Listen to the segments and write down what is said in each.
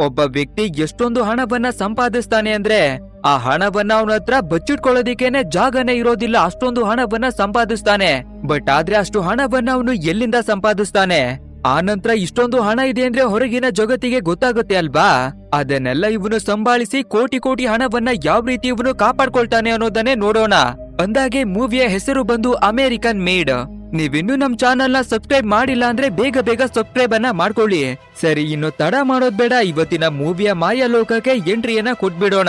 ಒಬ್ಬ ವ್ಯಕ್ತಿ ಎಷ್ಟೊಂದು ಹಣವನ್ನ ಸಂಪಾದಿಸ್ತಾನೆ ಅಂದ್ರೆ ಆ ಹಣವನ್ನ ಅವನ ಹತ್ರ ಬಚ್ಚಿಟ್ಕೊಳ್ಳೋದಿಕ್ಕೇನೆ ಜಾಗನೇ ಇರೋದಿಲ್ಲ, ಅಷ್ಟೊಂದು ಹಣವನ್ನ ಸಂಪಾದಿಸ್ತಾನೆ. ಬಟ್ ಆದ್ರೆ ಅಷ್ಟು ಹಣವನ್ನ ಅವನು ಎಲ್ಲಿಂದ ಸಂಪಾದಿಸ್ತಾನೆ? ಆ ನಂತರ ಇಷ್ಟೊಂದು ಹಣ ಇದೆ ಅಂದ್ರೆ ಹೊರಗಿನ ಜಗತ್ತಿಗೆ ಗೊತ್ತಾಗುತ್ತೆ ಅಲ್ವಾ? ಅದನ್ನೆಲ್ಲ ಇವನು ಸಂಭಾಳಿಸಿ ಕೋಟಿ ಕೋಟಿ ಹಣವನ್ನ ಯಾವ ರೀತಿ ಇವನು ಕಾಪಾಡ್ಕೊಳ್ತಾನೆ ಅನ್ನೋದನ್ನೇ ನೋಡೋಣ. ಅಂದಾಗೆ ಮೂವಿಯ ಹೆಸರು ಬಂದು ಅಮೆರಿಕನ್ ಮೇಡ್. ನೀವಿನ್ನೂ ನಮ್ ಚಾನೆಲ್ನ ಸಬ್ಸ್ಕ್ರೈಬ್ ಮಾಡಿಲ್ಲ ಅಂದ್ರೆ ಬೇಗ ಬೇಗ ಸಬ್ಸ್ಕ್ರೈಬ್ ಅನ್ನ ಮಾಡ್ಕೊಳ್ಳಿ. ಸರಿ, ಇನ್ನು ತಡ ಮಾಡೋದ್ ಬೇಡ. ಇವತ್ತಿನ ಮೂವಿಯ ಮಾಯಾ ಲೋಕಕ್ಕೆ ಎಂಟ್ರಿಯನ್ನ ಕೊಟ್ಬಿಡೋಣ.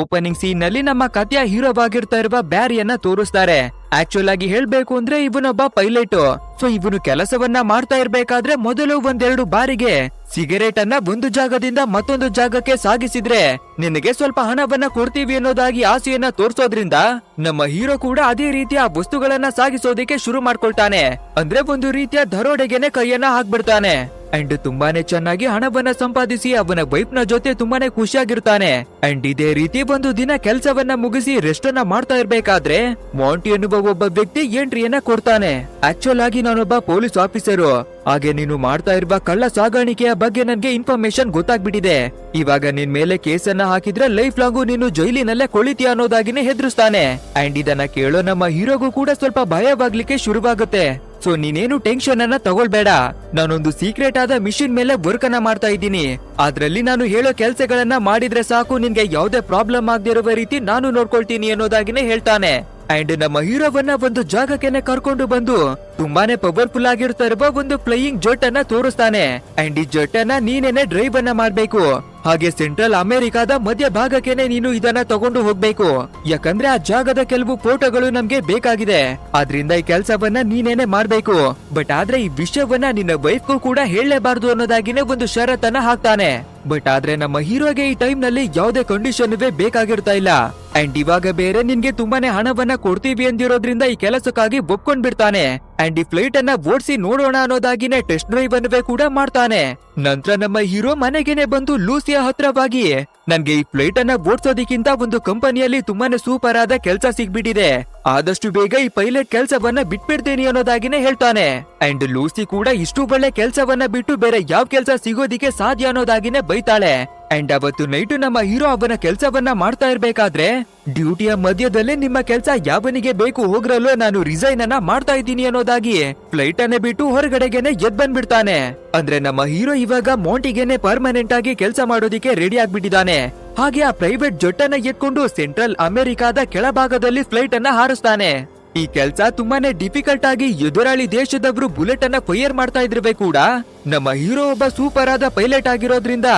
ಓಪನಿಂಗ್ ಸೀನ್ನಲ್ಲಿ ನಮ್ಮ ಕಥೆಯ ಹೀರೋ ಆಗಿರ್ತಾ ಇರುವ ಬ್ಯಾರಿಯನ್ನ ತೋರಿಸ್ತಾರೆ. ಆಕ್ಚುಲ್ ಆಗಿ ಹೇಳ್ಬೇಕು ಅಂದ್ರೆ ಇವನೊಬ್ಬ ಪೈಲಟ್. ಸೊ ಇವನು ಕೆಲಸವನ್ನ ಮಾಡ್ತಾ ಇರ್ಬೇಕಾದ್ರೆ ಮೊದಲು ಒಂದೆರಡು ಬಾರಿಗೆ ಸಿಗರೇಟ್ ಅನ್ನ ಒಂದು ಜಾಗದಿಂದ ಮತ್ತೊಂದು ಜಾಗಕ್ಕೆ ಸಾಗಿಸಿದ್ರೆ ನಿನಗೆ ಸ್ವಲ್ಪ ಹಣವನ್ನ ಕೊಡ್ತೀವಿ ಅನ್ನೋದಾಗಿ ಆಸೆಯನ್ನ ತೋರ್ಸೋದ್ರಿಂದ ನಮ್ಮ ಹೀರೋ ಕೂಡ ಅದೇ ರೀತಿಯ ವಸ್ತುಗಳನ್ನ ಸಾಗಿಸೋದಕ್ಕೆ ಶುರು ಮಾಡ್ಕೊಳ್ತಾನೆ. ಅಂದ್ರೆ ಒಂದು ರೀತಿಯ ದರೋಡೆಗೆನೆ ಕೈಯನ್ನ ಹಾಕ್ಬಿಡ್ತಾನೆ. ಅಂಡ್ ತುಂಬಾನೇ ಚೆನ್ನಾಗಿ ಹಣವನ್ನ ಸಂಪಾದಿಸಿ ಅವನ ವೈಫ್ನ ಜೊತೆ ತುಂಬಾನೇ ಖುಷಿಯಾಗಿರ್ತಾನೆ. ಅಂಡ್ ಇದೇ ರೀತಿ ಒಂದು ದಿನ ಕೆಲಸವನ್ನ ಮುಗಿಸಿ ರೆಸ್ಟ್ ಅನ್ನ ಮಾಡ್ತಾ ಇರ್ಬೇಕಾದ್ರೆ ಮೌಂಟಿ ಎನ್ನುವ ಒಬ್ಬ ವ್ಯಕ್ತಿ ಎಂಟ್ರಿಯನ್ನ ಕೊಡ್ತಾನೆ. ಆಕ್ಚುಲ್ ಆಗಿ ನಾನೊಬ್ಬ ಪೊಲೀಸ್ ಆಫೀಸರು ಹಾಗೆ ನೀನು ಮಾಡ್ತಾ ಇರುವ ಕಳ್ಳ ಸಾಗಾಣಿಕೆಯ ಬಗ್ಗೆ ನನ್ಗೆ ಇನ್ಫಾರ್ಮೇಶನ್ ಗೊತ್ತಾಗ್ಬಿಟ್ಟಿದೆ. ಇವಾಗ ನಿನ್ ಮೇಲೆ ಕೇಸನ್ನ ಹಾಕಿದ್ರೆ ಲೈಫ್ ಲಾಂಗು ನೀನು ಜೈಲಿನಲ್ಲೇ ಕೊಳಿತೀಯ ಅನ್ನೋದಾಗಿನೇ ಹೆದರಿಸ್ತಾನೆ. ಅಂಡ್ ಇದನ್ನ ಕೇಳೋ ನಮ್ಮ ಹೀರೋಗೂ ಕೂಡ ಸ್ವಲ್ಪ ಭಯವಾಗ್ಲಿಕ್ಕೆ ಶುರುವಾಗುತ್ತೆ. ಸೊ ನೀನೇನು ಟೆನ್ಷನ್ ಅನ್ನ ತಗೊಳ್ಬೇಡ. ನಾನೊಂದು ಸೀಕ್ರೆಟ್ ಆದ ಮಿಷಿನ್ ಮೇಲೆ ವರ್ಕ್ ಅನ್ನ ಮಾಡ್ತಾ ಇದ್ದೀನಿ. ಅದ್ರಲ್ಲಿ ನಾನು ಹೇಳೋ ಕೆಲಸಗಳನ್ನ ಮಾಡಿದ್ರೆ ಸಾಕು, ನಿನ್ಗೆ ಯಾವ್ದೇ ಪ್ರಾಬ್ಲಮ್ ಆಗದಿರುವ ರೀತಿ ನಾನು ನೋಡ್ಕೊಳ್ತೀನಿ ಅನ್ನೋದಾಗಿನೇ ಹೇಳ್ತಾನೆ. ಅಂಡ್ ನಮ್ಮ ಹೀರೋವನ್ನ ಒಂದು ಜಾಗಕ್ಕೆ ಕರ್ಕೊಂಡು ಬಂದು ತುಂಬಾನೇ ಪವರ್ಫುಲ್ ಆಗಿರ್ತಾ ಇರುವ ಒಂದು ಫ್ಲೈಯಿಂಗ್ ಜೆಟ್ ಅನ್ನ ತೋರಿಸ್ತಾನೆ. ಅಂಡ್ ಈ ಜೆಟ್ ಅನ್ನ ನೀನೇನೆ ಡ್ರೈವ್ ಅನ್ನ ಮಾಡ್ಬೇಕು. ಹಾಗೆ ಸೆಂಟ್ರಲ್ ಅಮೆರಿಕಾದ ಮಧ್ಯ ಭಾಗಕ್ಕೆನೆ ನೀನು ಇದನ್ನ ತಗೊಂಡು ಹೋಗ್ಬೇಕು. ಯಾಕಂದ್ರೆ ಆ ಜಾಗದ ಕೆಲವು ಫೋಟೋಗಳು ನಮ್ಗೆ ಬೇಕಾಗಿದೆ. ಆದ್ರಿಂದ ಈ ಕೆಲಸವನ್ನ ನೀನೇನೆ ಮಾಡ್ಬೇಕು. ಬಟ್ ಆದ್ರೆ ಈ ವಿಷಯವನ್ನ ನಿನ್ನ ವೈಫ್ಗೂ ಕೂಡ ಹೇಳಲೇಬಾರದು ಅನ್ನೋದಾಗಿನೇ ಒಂದು ಷರತ್ತನ್ನ ಹಾಕ್ತಾನೆ. ಬಟ್ ಆದ್ರೆ ನಮ್ಮ ಹೀರೋಗೆ ಈ ಟೈಮ್ನಲ್ಲಿ ಯಾವುದೇ ಕಂಡೀಷನ್ ಬೇಕಾಗಿರ್ತಾ ಇಲ್ಲ. ಅಂಡ್ ಇವಾಗ ಬೇರೆ ನಿನ್ಗೆ ತುಂಬಾನೇ ಹಣವನ್ನ ಕೊಡ್ತೀವಿ ಅಂದಿರೋದ್ರಿಂದ ಈ ಕೆಲಸಕ್ಕಾಗಿ ಒಪ್ಕೊಂಡ್ ಬಿಡ್ತಾನೆ. ಅಂಡ್ ಈ ಫ್ಲೈಟ್ ಅನ್ನ ಓಡಿಸಿ ನೋಡೋಣ ಅನ್ನೋದಾಗಿನೇ ಟೆಸ್ಟ್ ಡ್ರೈವ್ ಅನ್ನುವೆ ಕೂಡ ಮಾಡ್ತಾನೆ. ನಂತರ ನಮ್ಮ ಹೀರೋ ಮನೆಗೇನೆ ಬಂದು ಲೂಸಿಯ ಹತ್ರವಾಗಿ ನನ್ಗೆ ಈ ಫ್ಲೈಟ್ ಅನ್ನ ಓಡಿಸೋದಕ್ಕಿಂತ ಒಂದು ಕಂಪನಿಯಲ್ಲಿ ತುಂಬಾನೇ ಸೂಪರ್ ಆದ ಕೆಲಸ ಸಿಗ್ಬಿಟ್ಟಿದೆ. ಆದಷ್ಟು ಬೇಗ ಈ ಪೈಲಟ್ ಕೆಲಸವನ್ನ ಬಿಟ್ಬಿಡ್ತೀನಿ ಅನ್ನೋದಾಗಿನೇ ಹೇಳ್ತಾನೆ. ಅಂಡ್ ಲೂಸಿ ಕೂಡ ಇಷ್ಟು ಒಳ್ಳೆ ಕೆಲಸವನ್ನ ಬಿಟ್ಟು ಬೇರೆ ಯಾವ ಕೆಲಸ ಸಿಗೋದಿಕ್ಕೆ ಸಾಧ್ಯ ಅನ್ನೋದಾಗಿನೇ ಬೈತಾಳೆ. ಅಂಡ್ ಅವತ್ತು ನೈಟು ನಮ್ಮ ಹೀರೋ ಅವನ ಕೆಲಸವನ್ನ ಮಾಡ್ತಾ ಇರ್ಬೇಕಾದ್ರೆ ಡ್ಯೂಟಿಯ ಮಧ್ಯದಲ್ಲೇ ನಿಮ್ಮ ಕೆಲಸ ಯಾವನಿಗೆ ಬೇಕು ಹೋಗ್ರಲ್ಲೋ ನಾನು ರಿಸೈನ್ ಅನ್ನ ಮಾಡ್ತಾ ಇದ್ದೀನಿ ಅನ್ನೋದಾಗಿ ಫ್ಲೈಟ್ ಅನ್ನೇ ಬಿಟ್ಟು ಹೊರಗಡೆಗೆನೆ ಎದ್ ಬಂದ್ಬಿಡ್ತಾನೆ. ಅಂದ್ರೆ ನಮ್ಮ ಹೀರೋ ಇವಾಗ ಮೌಂಟಿಗೆನೆ ಪರ್ಮನೆಂಟ್ ಆಗಿ ಕೆಲಸ ಮಾಡೋದಿಕ್ಕೆ ರೆಡಿ ಆಗ್ಬಿಟ್ಟಿದ್ದಾನೆ ಹಾಗೆ ಆ ಪ್ರೈವೇಟ್ ಜೊಟ್ಟನ್ನ ಎತ್ಕೊಂಡು ಸೆಂಟ್ರಲ್ ಅಮೆರಿಕಾದ ಕೆಳಭಾಗದಲ್ಲಿ ಫ್ಲೈಟ್ ಅನ್ನ ಹಾರಿಸ್ತಾನೆ. ಈ ಕೆಲ್ಸ ತುಂಬಾನೇ ಡಿಫಿಕಲ್ಟ್ ಆಗಿ ಎದುರಾಳಿ ದೇಶದವರು ಬುಲೆಟ್ ಅನ್ನ ಫೈಯರ್ ಮಾಡ್ತಾ ಇದ್ರೆ ಕೂಡ. ನಮ್ಮ ಹೀರೋ ಒಬ್ಬ ಸೂಪರ್ ಆದ ಪೈಲಟ್ ಆಗಿರೋದ್ರಿಂದ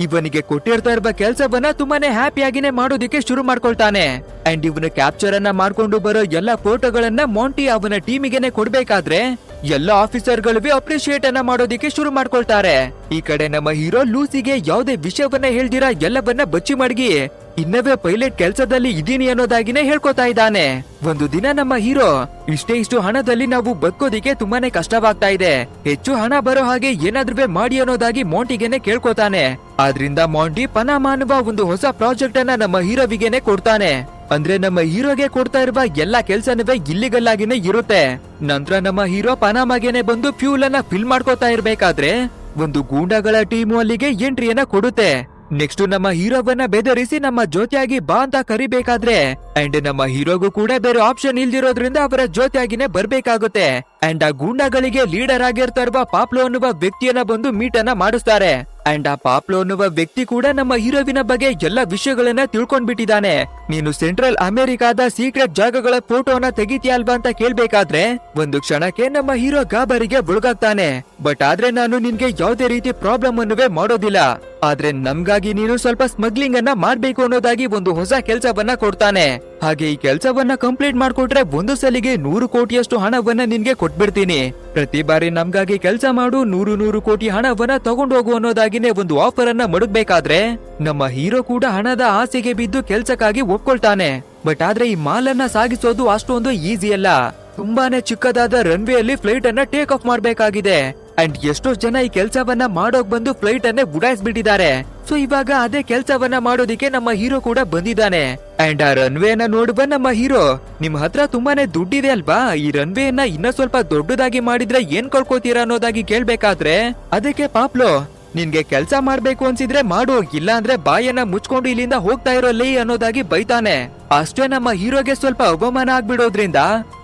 ಇವನಿಗೆ ಕೊಟ್ಟಿರ್ತಾ ಇರುವ ಕೆಲಸವನ್ನ ತುಂಬಾನೇ ಹ್ಯಾಪಿಯಾಗಿನೇ ಮಾಡೋದಿಕ್ಕೆ ಶುರು ಮಾಡ್ಕೊಳ್ತಾನೆ. ಅಂಡ್ ಇವನು ಕ್ಯಾಪ್ಚರ್ ಅನ್ನ ಮಾಡ್ಕೊಂಡು ಬರೋ ಎಲ್ಲ ಫೋಟೋಗಳನ್ನ ಮಾಂಟಿ ಅವನ ಟೀಮಿಗೆನೆ ಕೊಡ್ಬೇಕಾದ್ರೆ ಎಲ್ಲ ಆಫೀಸರ್ಗಳು ಅಪ್ರಿಶಿಯೇಟ್ ಅನ್ನ ಮಾಡೋದಿಕ್ಕೆ ಶುರು ಮಾಡ್ಕೊಳ್ತಾರೆ. ಈ ಕಡೆ ನಮ್ಮ ಹೀರೋ ಲೂಸಿಗೆ ಯಾವುದೇ ವಿಷಯವನ್ನ ಹೇಳ್ದಿರಾ ಎಲ್ಲವನ್ನ ಬಚ್ಚಿ ಮಡಗಿ ಇನ್ನವೇ ಪೈಲಟ್ ಕೆಲ್ಸದಲ್ಲಿ ಇದ್ದೀನಿ ಅನ್ನೋದಾಗಿನೇ ಹೇಳ್ಕೊತಾ ಇದ್ದಾನೆ. ಒಂದು ದಿನ ನಮ್ಮ ಹೀರೋ, ಇಷ್ಟೇ ಇಷ್ಟು ಹಣದಲ್ಲಿ ನಾವು ಬದುಕೋದಿಕ್ಕೆ ತುಂಬಾನೇ ಕಷ್ಟವಾಗ್ತಾ ಇದೆ. ಹೆಚ್ಚು ಹಣ ಬರೋ ಹಾಗೆ ಏನಾದ್ರೂ ಮಾಡಿ ಅನ್ನೋದಾಗಿ ಮೋಂಟಿಗೆನೆ ಕೇಳ್ಕೊತಾನೆ. ಆದ್ರಿಂದ ಮಾಂಟಿ ಪನಾಮ ಅನ್ನುವ ಒಂದು ಹೊಸ ಪ್ರಾಜೆಕ್ಟ್ ಅನ್ನ ನಮ್ಮ ಹೀರೋವಿಗೆನೆ ಕೊಡ್ತಾನೆ. ಅಂದ್ರೆ ನಮ್ಮ ಹೀರೋಗೆ ಕೊಡ್ತಾ ಇರುವ ಎಲ್ಲಾ ಕೆಲ್ಸನವೇ ಇಲ್ಲಿಗಲ್ಲಾಗಿನೇ ಇರುತ್ತೆ. ನಂತರ ನಮ್ಮ ಹೀರೋ ಪನಾಮಾಗೆನೆ ಬಂದು ಫ್ಯೂಲ್ ಅನ್ನ ಫಿಲ್ ಮಾಡ್ಕೋತಾ ಇರ್ಬೇಕಾದ್ರೆ, ಒಂದು ಗೂಂಡಾಗಳ ಟೀಮು ಅಲ್ಲಿಗೆ ಎಂಟ್ರಿಯನ್ನ ಕೊಡುತ್ತೆ. ನೆಕ್ಸ್ಟ್ ನಮ್ಮ ಹೀರೋವನ್ನ ಬೆದರಿಸಿ ನಮ್ಮ ಜೊತೆಯಾಗಿ ಬಾ ಅಂತ ಕರಿಬೇಕಾದ್ರೆ ಅಂಡ್ ನಮ್ಮ ಹೀರೋಗೂ ಕೂಡ ಬೇರೆ ಆಪ್ಷನ್ ಇಲ್ದಿರೋದ್ರಿಂದ ಅವರ ಜೊತೆಯಾಗಿನೇ ಬರ್ಬೇಕಾಗುತ್ತೆ. ಅಂಡ್ ಆ ಗೂಂಡಾಗಳಿಗೆ ಲೀಡರ್ ಆಗಿರ್ತಾ ಇರುವ ಪಾಪ್ಲೋ ಅನ್ನುವ ವ್ಯಕ್ತಿಯನ್ನ ಬಂದು ಮೀಟ್ ಅನ್ನ ಮಾಡಿಸ್ತಾರೆ. ಅಂಡ್ ಆ ಪಾಪ್ಲೋ ಅನ್ನುವ ವ್ಯಕ್ತಿ ಕೂಡ ನಮ್ಮ ಹೀರೋವಿನ ಬಗ್ಗೆ ಎಲ್ಲ ವಿಷಯಗಳನ್ನ ತಿಳ್ಕೊಂಡ್ಬಿಟ್ಟಿದ್ದಾನೆ. ನೀನು ಸೆಂಟ್ರಲ್ ಅಮೆರಿಕಾದ ಸೀಕ್ರೆಟ್ ಜಾಗಗಳ ಫೋಟೋನ ತೆಗಿತೀಯ ಅಲ್ವಾ ಅಂತ ಕೇಳ್ಬೇಕಾದ್ರೆ ಒಂದು ಕ್ಷಣಕ್ಕೆ ನಮ್ಮ ಹೀರೋ ಗಾಬರಿಗೆ ಒಳಗಾಗ್ತಾನೆ ಬಟ್ ಆದ್ರೆ ನಾನು ನಿನ್ಗೆ ಯಾವುದೇ ರೀತಿ ಪ್ರಾಬ್ಲಮ್ ಅನ್ನುವೇ ಮಾಡೋದಿಲ್ಲ. ಆದ್ರೆ ನಮ್ಗಾಗಿ ನೀನು ಸ್ವಲ್ಪ ಸ್ಮಗ್ಲಿಂಗ್ ಅನ್ನ ಮಾಡ್ಬೇಕು ಅನ್ನೋದಾಗಿ ಒಂದು ಹೊಸ ಕೆಲ್ಸವನ್ನ ಕೊಡ್ತಾನೆ. ಹಾಗೆ ಈ ಕೆಲ್ಸವನ್ನ ಕಂಪ್ಲೀಟ್ ಮಾಡ್ಕೊಟ್ರೆ ಒಂದು ಸಲಿಗೆ ನೂರು ಕೋಟಿಯಷ್ಟು ಹಣವನ್ನ ನಿನ್ಗೆ ಕೊಟ್ಬಿಡ್ತೀನಿ. ಪ್ರತಿ ಬಾರಿ ನಮ್ಗಾಗಿ ಕೆಲಸ ಮಾಡು ನೂರು ನೂರು ಕೋಟಿ ಹಣವನ್ನ ತಗೊಂಡು ಹೋಗು ಅನ್ನೋದಾಗಿನೇ ಒಂದು ಆಫರ್ ಅನ್ನ ಮಡಗ್ಬೇಕಾದ್ರೆ ನಮ್ಮ ಹೀರೋ ಕೂಡ ಹಣದ ಆಸೆಗೆ ಬಿದ್ದು ಕೆಲ್ಸಕ್ಕಾಗಿ ಒಪ್ಕೊಳ್ತಾನೆ. ಬಟ್ ಆದ್ರೆ ಈ ಮಾಲನ್ನ ಸಾಗಿಸೋದು ಅಷ್ಟೊಂದು ಈಸಿ ಅಲ್ಲ. ತುಂಬಾನೇ ಚಿಕ್ಕದಾದ ರನ್ವೇ ಅಲ್ಲಿ ಫ್ಲೈಟ್ ಅನ್ನ ಟೇಕ್ ಆಫ್ ಮಾಡ್ಬೇಕಾಗಿದೆ. ಅಂಡ್ ಎಷ್ಟೋ ಜನ ಈ ಕೆಲಸವನ್ನ ಮಾಡೋಕ್ ಬಂದು ಫ್ಲೈಟ್ ಅನ್ನೇ ಉಡಾಯಿಸ್ಬಿಟ್ಟಿದ್ದಾರೆ. ಸೊ ಇವಾಗ ಅದೇ ಕೆಲಸವನ್ನ ಮಾಡೋದಿಕ್ಕೆ ನಮ್ಮ ಹೀರೋ ಕೂಡ ಬಂದಿದ್ದಾನೆ. ಅಂಡ್ ಆ ರನ್ವೇನ ನೋಡುವ ನಮ್ಮ ಹೀರೋ ನಿಮ್ ಹತ್ರ ತುಂಬಾನೇ ದುಡ್ಡಿದೆ ಅಲ್ವಾ? ಈ ರನ್ವೇನ ಇನ್ನ ಸ್ವಲ್ಪ ದೊಡ್ಡದಾಗಿ ಮಾಡಿದ್ರೆ ಏನ್ ಕಳ್ಕೊತೀರಾ ಅನ್ನೋದಾಗಿ ಕೇಳ್ಬೇಕಾದ್ರೆ, ಅದಕ್ಕೆ ಪಾಪ್ಲೋ ನಿನ್ಗೆ ಕೆಲ್ಸ ಮಾಡ್ಬೇಕು ಅನ್ಸಿದ್ರೆ ಮಾಡು ಇಲ್ಲ ಅಂದ್ರೆ ಬಾಯನ್ನ ಮುಚ್ಕೊಂಡು ಇಲ್ಲಿಂದ ಹೋಗ್ತಾ ಇರೋ ಲೇ ಅನ್ನೋದಾಗಿ ಬೈತಾನೆ. ಅಷ್ಟೇ ನಮ್ಮ ಹೀರೋಗೆ ಸ್ವಲ್ಪ ಅವಮಾನ ಆಗ್ಬಿಡೋದ್ರಿಂದ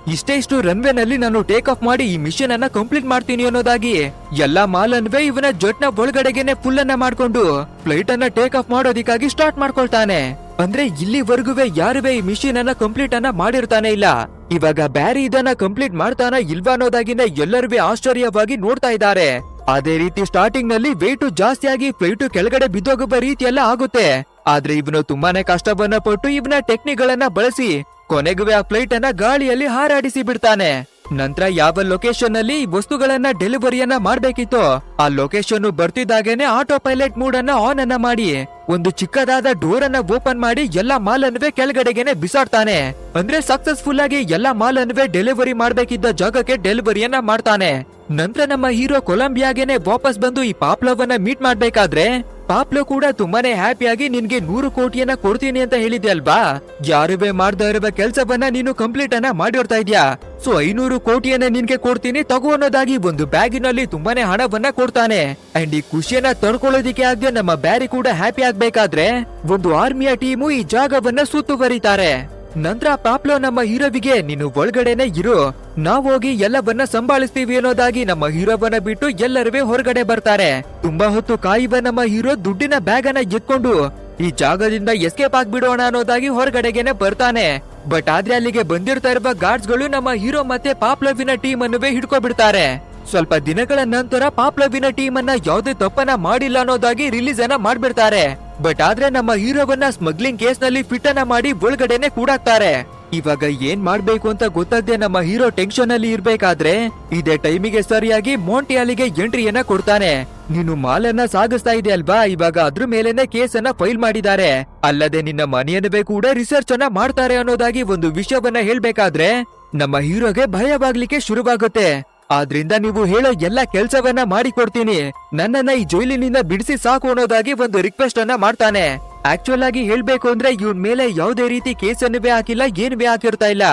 ಇಷ್ಟೇ ಇಷ್ಟು ರನ್ವೇನಲ್ಲಿ ನಾನು ಟೇಕ್ ಆಫ್ ಮಾಡಿ ಈ ಮಿಷನ್ ಅನ್ನ ಕಂಪ್ಲೀಟ್ ಮಾಡ್ತೀನಿ ಅನ್ನೋದಾಗಿ. ಎಲ್ಲಾ ಮಾಲನ್ವೇ ಇವನ ಜೊಟ್ನ ಒಳಗಡೆಗೆನೆ ಫುಲ್ ಅನ್ನ ಮಾಡ್ಕೊಂಡು ಫ್ಲೈಟ್ ಅನ್ನ ಟೇಕ್ ಆಫ್ ಮಾಡೋದಿಕ್ಕಾಗಿ ಸ್ಟಾರ್ಟ್ ಮಾಡ್ಕೊಳ್ತಾನೆ. ಅಂದ್ರೆ ಇಲ್ಲಿವರೆಗುವೆ ಯಾರುವೆ ಈ ಮಿಷನ್ ಅನ್ನ ಕಂಪ್ಲೀಟ್ ಅನ್ನ ಮಾಡಿರ್ತಾನೆ ಇಲ್ಲ? ಇವಾಗ ಬ್ಯಾರಿ ಇದನ್ನ ಕಂಪ್ಲೀಟ್ ಮಾಡ್ತಾನ ಇಲ್ವಾ ಅನ್ನೋದಾಗಿನ ಎಲ್ಲರೂ ಆಶ್ಚರ್ಯವಾಗಿ ನೋಡ್ತಾ ಇದ್ದಾರೆ. ಅದೇ ರೀತಿ ಸ್ಟಾರ್ಟಿಂಗ್ನಲ್ಲಿ ವೇಟು ಜಾಸ್ತಿ ಆಗಿ ಫ್ಲೈಟು ಕೆಳಗಡೆ ಬಿದ್ದೋಗುವ ರೀತಿಯೆಲ್ಲ ಆಗುತ್ತೆ. ಆದ್ರೆ ಇವನು ತುಂಬಾನೇ ಕಷ್ಟವನ್ನ ಪಟ್ಟು ಇವನ ಟೆಕ್ನಿಕ್ ಗಳನ್ನ ಬಳಸಿ ಕೊನೆಗುವೆ ಆ ಫ್ಲೈಟ್ ಅನ್ನ ಗಾಳಿಯಲ್ಲಿ ಹಾರಾಡಿಸಿ ಬಿಡ್ತಾನೆ. ನಂತರ ಯಾವ ಲೊಕೇಶನ್ ಅಲ್ಲಿ ವಸ್ತುಗಳನ್ನ ಡೆಲಿವರಿಯನ್ನ ಮಾಡ್ಬೇಕಿತ್ತು, ಆ ಲೊಕೇಶನ್ ಬರ್ತಿದ್ದಾಗೇನೆ ಆಟೋ ಪೈಲಟ್ ಮೂಡ್ ಅನ್ನ ಆನ್ ಅನ್ನ ಮಾಡಿ, ಒಂದು ಚಿಕ್ಕದಾದ ಡೋರ್ ಅನ್ನ ಓಪನ್ ಮಾಡಿ ಎಲ್ಲಾ ಮಾಲ್ ಅನ್ನುವೆ ಕೆಳಗಡೆಗೆನೆ ಬಿಸಾಡ್ತಾನೆ. ಅಂದ್ರೆ ಸಕ್ಸಸ್ಫುಲ್ ಆಗಿ ಎಲ್ಲಾ ಮಾಲ್ ಅನ್ವೇ ಡೆಲಿವರಿ ಮಾಡ್ಬೇಕಿದ್ದ ಜಾಗಕ್ಕೆ ಡೆಲಿವರಿಯನ್ನ ಮಾಡ್ತಾನೆ. ನಂತರ ನಮ್ಮ ಹೀರೋ ಕೊಲಂಬಿಯಾಗೆನೆ ವಾಪಸ್ ಬಂದು ಈ ಪಾಪ್ಲವನ್ನ ಮೀಟ್ ಮಾಡ್ಬೇಕಾದ್ರೆ? ಪಾಪ್ಲೋ ಕೂಡ ತುಂಬಾನೇ ಹ್ಯಾಪಿಯಾಗಿ ನಿನ್ಗೆ ನೂರು ಕೋಟಿಯನ್ನ ಕೊಡ್ತೀನಿ ಅಂತ ಹೇಳಿದ್ದೆ ಅಲ್ವಾ? ಯಾರುವೆ ಮಾಡ್ತಾ ಇರುವ ಕೆಲ್ಸವನ್ನ ನೀನು ಕಂಪ್ಲೀಟ್ ಅನ್ನ ಮಾಡಿರ್ತಾ ಇದ್ಯಾ? ಸೊ ಐನೂರು ಕೋಟಿಯನ್ನ ನಿನ್ಗೆ ಕೊಡ್ತೀನಿ, ತಗೋ ಅನ್ನೋದಾಗಿ ಒಂದು ಬ್ಯಾಗಿನಲ್ಲಿ ತುಂಬಾನೇ ಹಣವನ್ನ ಕೊಡ್ತಾನೆ. ಅಂಡ್ ಈ ಖುಷಿಯನ್ನ ತಡ್ಕೊಳ್ಳೋದಿಕ್ಕೆ ಆಗದೆ ನಮ್ಮ ಬ್ಯಾರಿ ಕೂಡ ಹ್ಯಾಪಿ ಆಗ್ಬೇಕಾದ್ರೆ, ಒಂದು ಆರ್ಮಿಯ ಟೀಮು ಈ ಜಾಗವನ್ನ ಸುತ್ತುವರಿತಾರೆ. ನಂತರ ಪಾಪ್ಲೋ ನಮ್ಮ ಹೀರೋವಿಗೆ ನೀನು ಒಳಗಡೆನೆ ಇರು. ನಾವ್ ಹೋಗಿ ಎಲ್ಲವನ್ನ ಸಂಭಾಳಿಸ್ತೀವಿ ಅನ್ನೋದಾಗಿ ನಮ್ಮ ಹೀರೋವನ್ನ ಬಿಟ್ಟು ಎಲ್ಲರೂ ಹೊರಗಡೆ ಬರ್ತಾರೆ. ತುಂಬಾ ಹೊತ್ತು ಕಾಯುವ ನಮ್ಮ ಹೀರೋ ದುಡ್ಡಿನ ಬ್ಯಾಗ್ ಅನ್ನ ಎತ್ಕೊಂಡು ಈ ಜಾಗದಿಂದ ಎಸ್ಕೇಪ್ ಆಗ್ಬಿಡೋಣ ಅನ್ನೋದಾಗಿ ಹೊರಗಡೆಗೆನೆ ಬರ್ತಾನೆ. ಬಟ್ ಆದ್ರೆ ಅಲ್ಲಿಗೆ ಬಂದಿರ್ತಾ ಇರುವ ಗಾರ್ಡ್ಸ್ಗಳು ನಮ್ಮ ಹೀರೋ ಮತ್ತೆ ಪಾಪ್ಲವಿನ ಟೀಮ್ ಅನ್ನುವೇ ಹಿಡ್ಕೊಬಿಡ್ತಾರೆ. ಸ್ವಲ್ಪ ದಿನಗಳ ನಂತರ ಪಾಪ್ಲವಿನ ಟೀಮ್ ಅನ್ನ ಯಾವುದೇ ತಪ್ಪನ್ನ ಮಾಡಿಲ್ಲ ಅನ್ನೋದಾಗಿ ರಿಲೀಸ್ ಅನ್ನ ಮಾಡ್ಬಿಡ್ತಾರೆ. ಬಟ್ ಆದ್ರೆ ನಮ್ಮ ಹೀರೋವನ್ನ ಸ್ಮಗ್ಲಿಂಗ್ ಕೇಸ್ನಲ್ಲಿ ಫಿಟ್ ಅನ್ನ ಮಾಡಿ ಒಳಗಡೆನೆ ಕೂಡಾಕ್ತಾರೆ. ಇವಾಗ ಏನ್ ಮಾಡ್ಬೇಕು ಅಂತ ಗೊತ್ತಾಗದೆ ನಮ್ಮ ಹೀರೋ ಟೆನ್ಷನ್ ಅಲ್ಲಿ ಇರ್ಬೇಕಾದ್ರೆ ಇದೇ ಟೈಮಿಗೆ ಸರಿಯಾಗಿ ಮೋಂಟಿಯಾಲಿಗೆ ಎಂಟ್ರಿಯನ್ನ ಕೊಡ್ತಾನೆ. ನೀನು ಮಾಲನ್ನ ಸಾಗಿಸ್ತಾ ಇದೆ ಅಲ್ವಾ? ಇವಾಗ ಅದ್ರ ಮೇಲೆನೆ ಕೇಸ್ ಅನ್ನ ಫೈಲ್ ಮಾಡಿದ್ದಾರೆ. ಅಲ್ಲದೆ ನಿನ್ನ ಮನೆಯನ್ನು ಕೂಡ ರಿಸರ್ಚ್ ಅನ್ನ ಮಾಡ್ತಾರೆ ಅನ್ನೋದಾಗಿ ಒಂದು ವಿಷಯವನ್ನ ಹೇಳ್ಬೇಕಾದ್ರೆ ನಮ್ಮ ಹೀರೋಗೆ ಭಯವಾಗ್ಲಿಕ್ಕೆ ಶುರುವಾಗುತ್ತೆ. ಆದ್ರಿಂದ ನೀವು ಹೇಳೋ ಎಲ್ಲ ಕೆಲ್ಸವನ್ನ ಮಾಡಿಕೊಡ್ತೀನಿ. ನನ್ನನ್ನ ಈ ಜೈಲಿನಿಂದ ಬಿಡಿಸಿ ಸಾಕು ಅನ್ನೋದಾಗಿ ಒಂದು ರಿಕ್ವೆಸ್ಟ್ ಅನ್ನ ಮಾಡ್ತಾನೆ. ಆಕ್ಚುಲ್ ಆಗಿ ಹೇಳ್ಬೇಕು ಅಂದ್ರೆ ಇವನ್ ಮೇಲೆ ಯಾವುದೇ ರೀತಿ ಕೇಸ್ ಅನ್ನುವೇ ಹಾಕಿಲ್ಲ, ಏನುವೇ ಹಾಕಿರ್ತಾ ಇಲ್ಲ.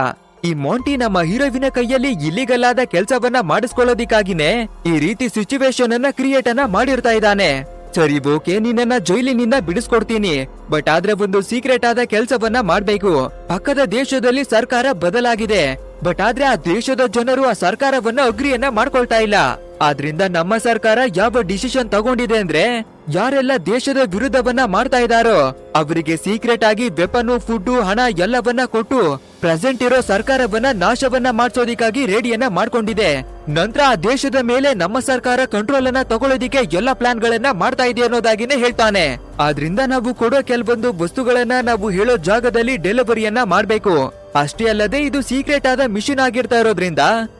ಈ ಮೋಂಟಿ ನಮ್ಮ ಹೀರೋವಿನ ಕೈಯಲ್ಲಿ ಇಲ್ಲಿಗಲ್ ಆದ ಕೆಲ್ಸವನ್ನ ಮಾಡಿಸ್ಕೊಳ್ಳೋದಿಕ್ಕಾಗಿನೇ ಈ ರೀತಿ ಸಿಚುವೇಶನ್ ಅನ್ನ ಕ್ರಿಯೇಟ್ ಅನ್ನ ಮಾಡಿರ್ತಾ ಇದ್ದಾನೆ. ಸರಿ, ಓಕೆ, ನಿನ್ನನ್ನ ಜೈಲಿನಿಂದ ಬಿಡಿಸ್ಕೊಡ್ತೀನಿ. ಬಟ್ ಆದ್ರೆ ಒಂದು ಸೀಕ್ರೆಟ್ ಆದ ಕೆಲಸವನ್ನ ಮಾಡ್ಬೇಕು. ಪಕ್ಕದ ದೇಶದಲ್ಲಿ ಸರ್ಕಾರ ಬದಲಾಗಿದೆ. ಬಟ್ ಆದ್ರೆ ಆ ದೇಶದ ಜನರು ಆ ಸರ್ಕಾರವನ್ನ ಅಗ್ರಿಯನ್ನ ಮಾಡ್ಕೊಳ್ತಾ ಇಲ್ಲ. ಆದ್ರಿಂದ ನಮ್ಮ ಸರ್ಕಾರ ಯಾವ ಡಿಸಿಷನ್ ತಗೊಂಡಿದೆ ಅಂದ್ರೆ ಯಾರೆಲ್ಲ ದೇಶದ ವಿರುದ್ಧವನ್ನ ಮಾಡ್ತಾ ಇದಾರೋ ಅವರಿಗೆ ಸೀಕ್ರೆಟ್ ಆಗಿ ವೆಪನ್ ಫುಡ್ ಹಣ ಎಲ್ಲವನ್ನ ಕೊಟ್ಟು ಪ್ರೆಸೆಂಟ್ ಇರೋ ಸರ್ಕಾರವನ್ನ ನಾಶವನ್ನ ಮಾಡಿಸೋದಿಕ್ಕಾಗಿ ರೆಡಿಯನ್ನ ಮಾಡ್ಕೊಂಡಿದೆ. ನಂತರ ಆ ದೇಶದ ಮೇಲೆ ನಮ್ಮ ಸರ್ಕಾರ ಕಂಟ್ರೋಲ್ ಅನ್ನ ತಗೊಳ್ಳೋದಿಕ್ಕೆ ಎಲ್ಲ ಪ್ಲಾನ್ ಗಳನ್ನ ಮಾಡ್ತಾ ಇದೆ ಅನ್ನೋದಾಗಿನೇ ಹೇಳ್ತಾನೆ. ಆದ್ರಿಂದ ನಾವು ಕೊಡೋ ಕೆಲವೊಂದು ವಸ್ತುಗಳನ್ನ ನಾವು ಹೇಳೋ ಜಾಗದಲ್ಲಿ ಡೆಲಿವರಿಯನ್ನ ಮಾಡ್ಬೇಕು. ಅಷ್ಟೇ ಅಲ್ಲದೆ ಇದು ಸೀಕ್ರೆಟ್ ಆದ ಮಿಷನ್ ಆಗಿರ್ತಾ ಇರೋದ್ರಿಂದ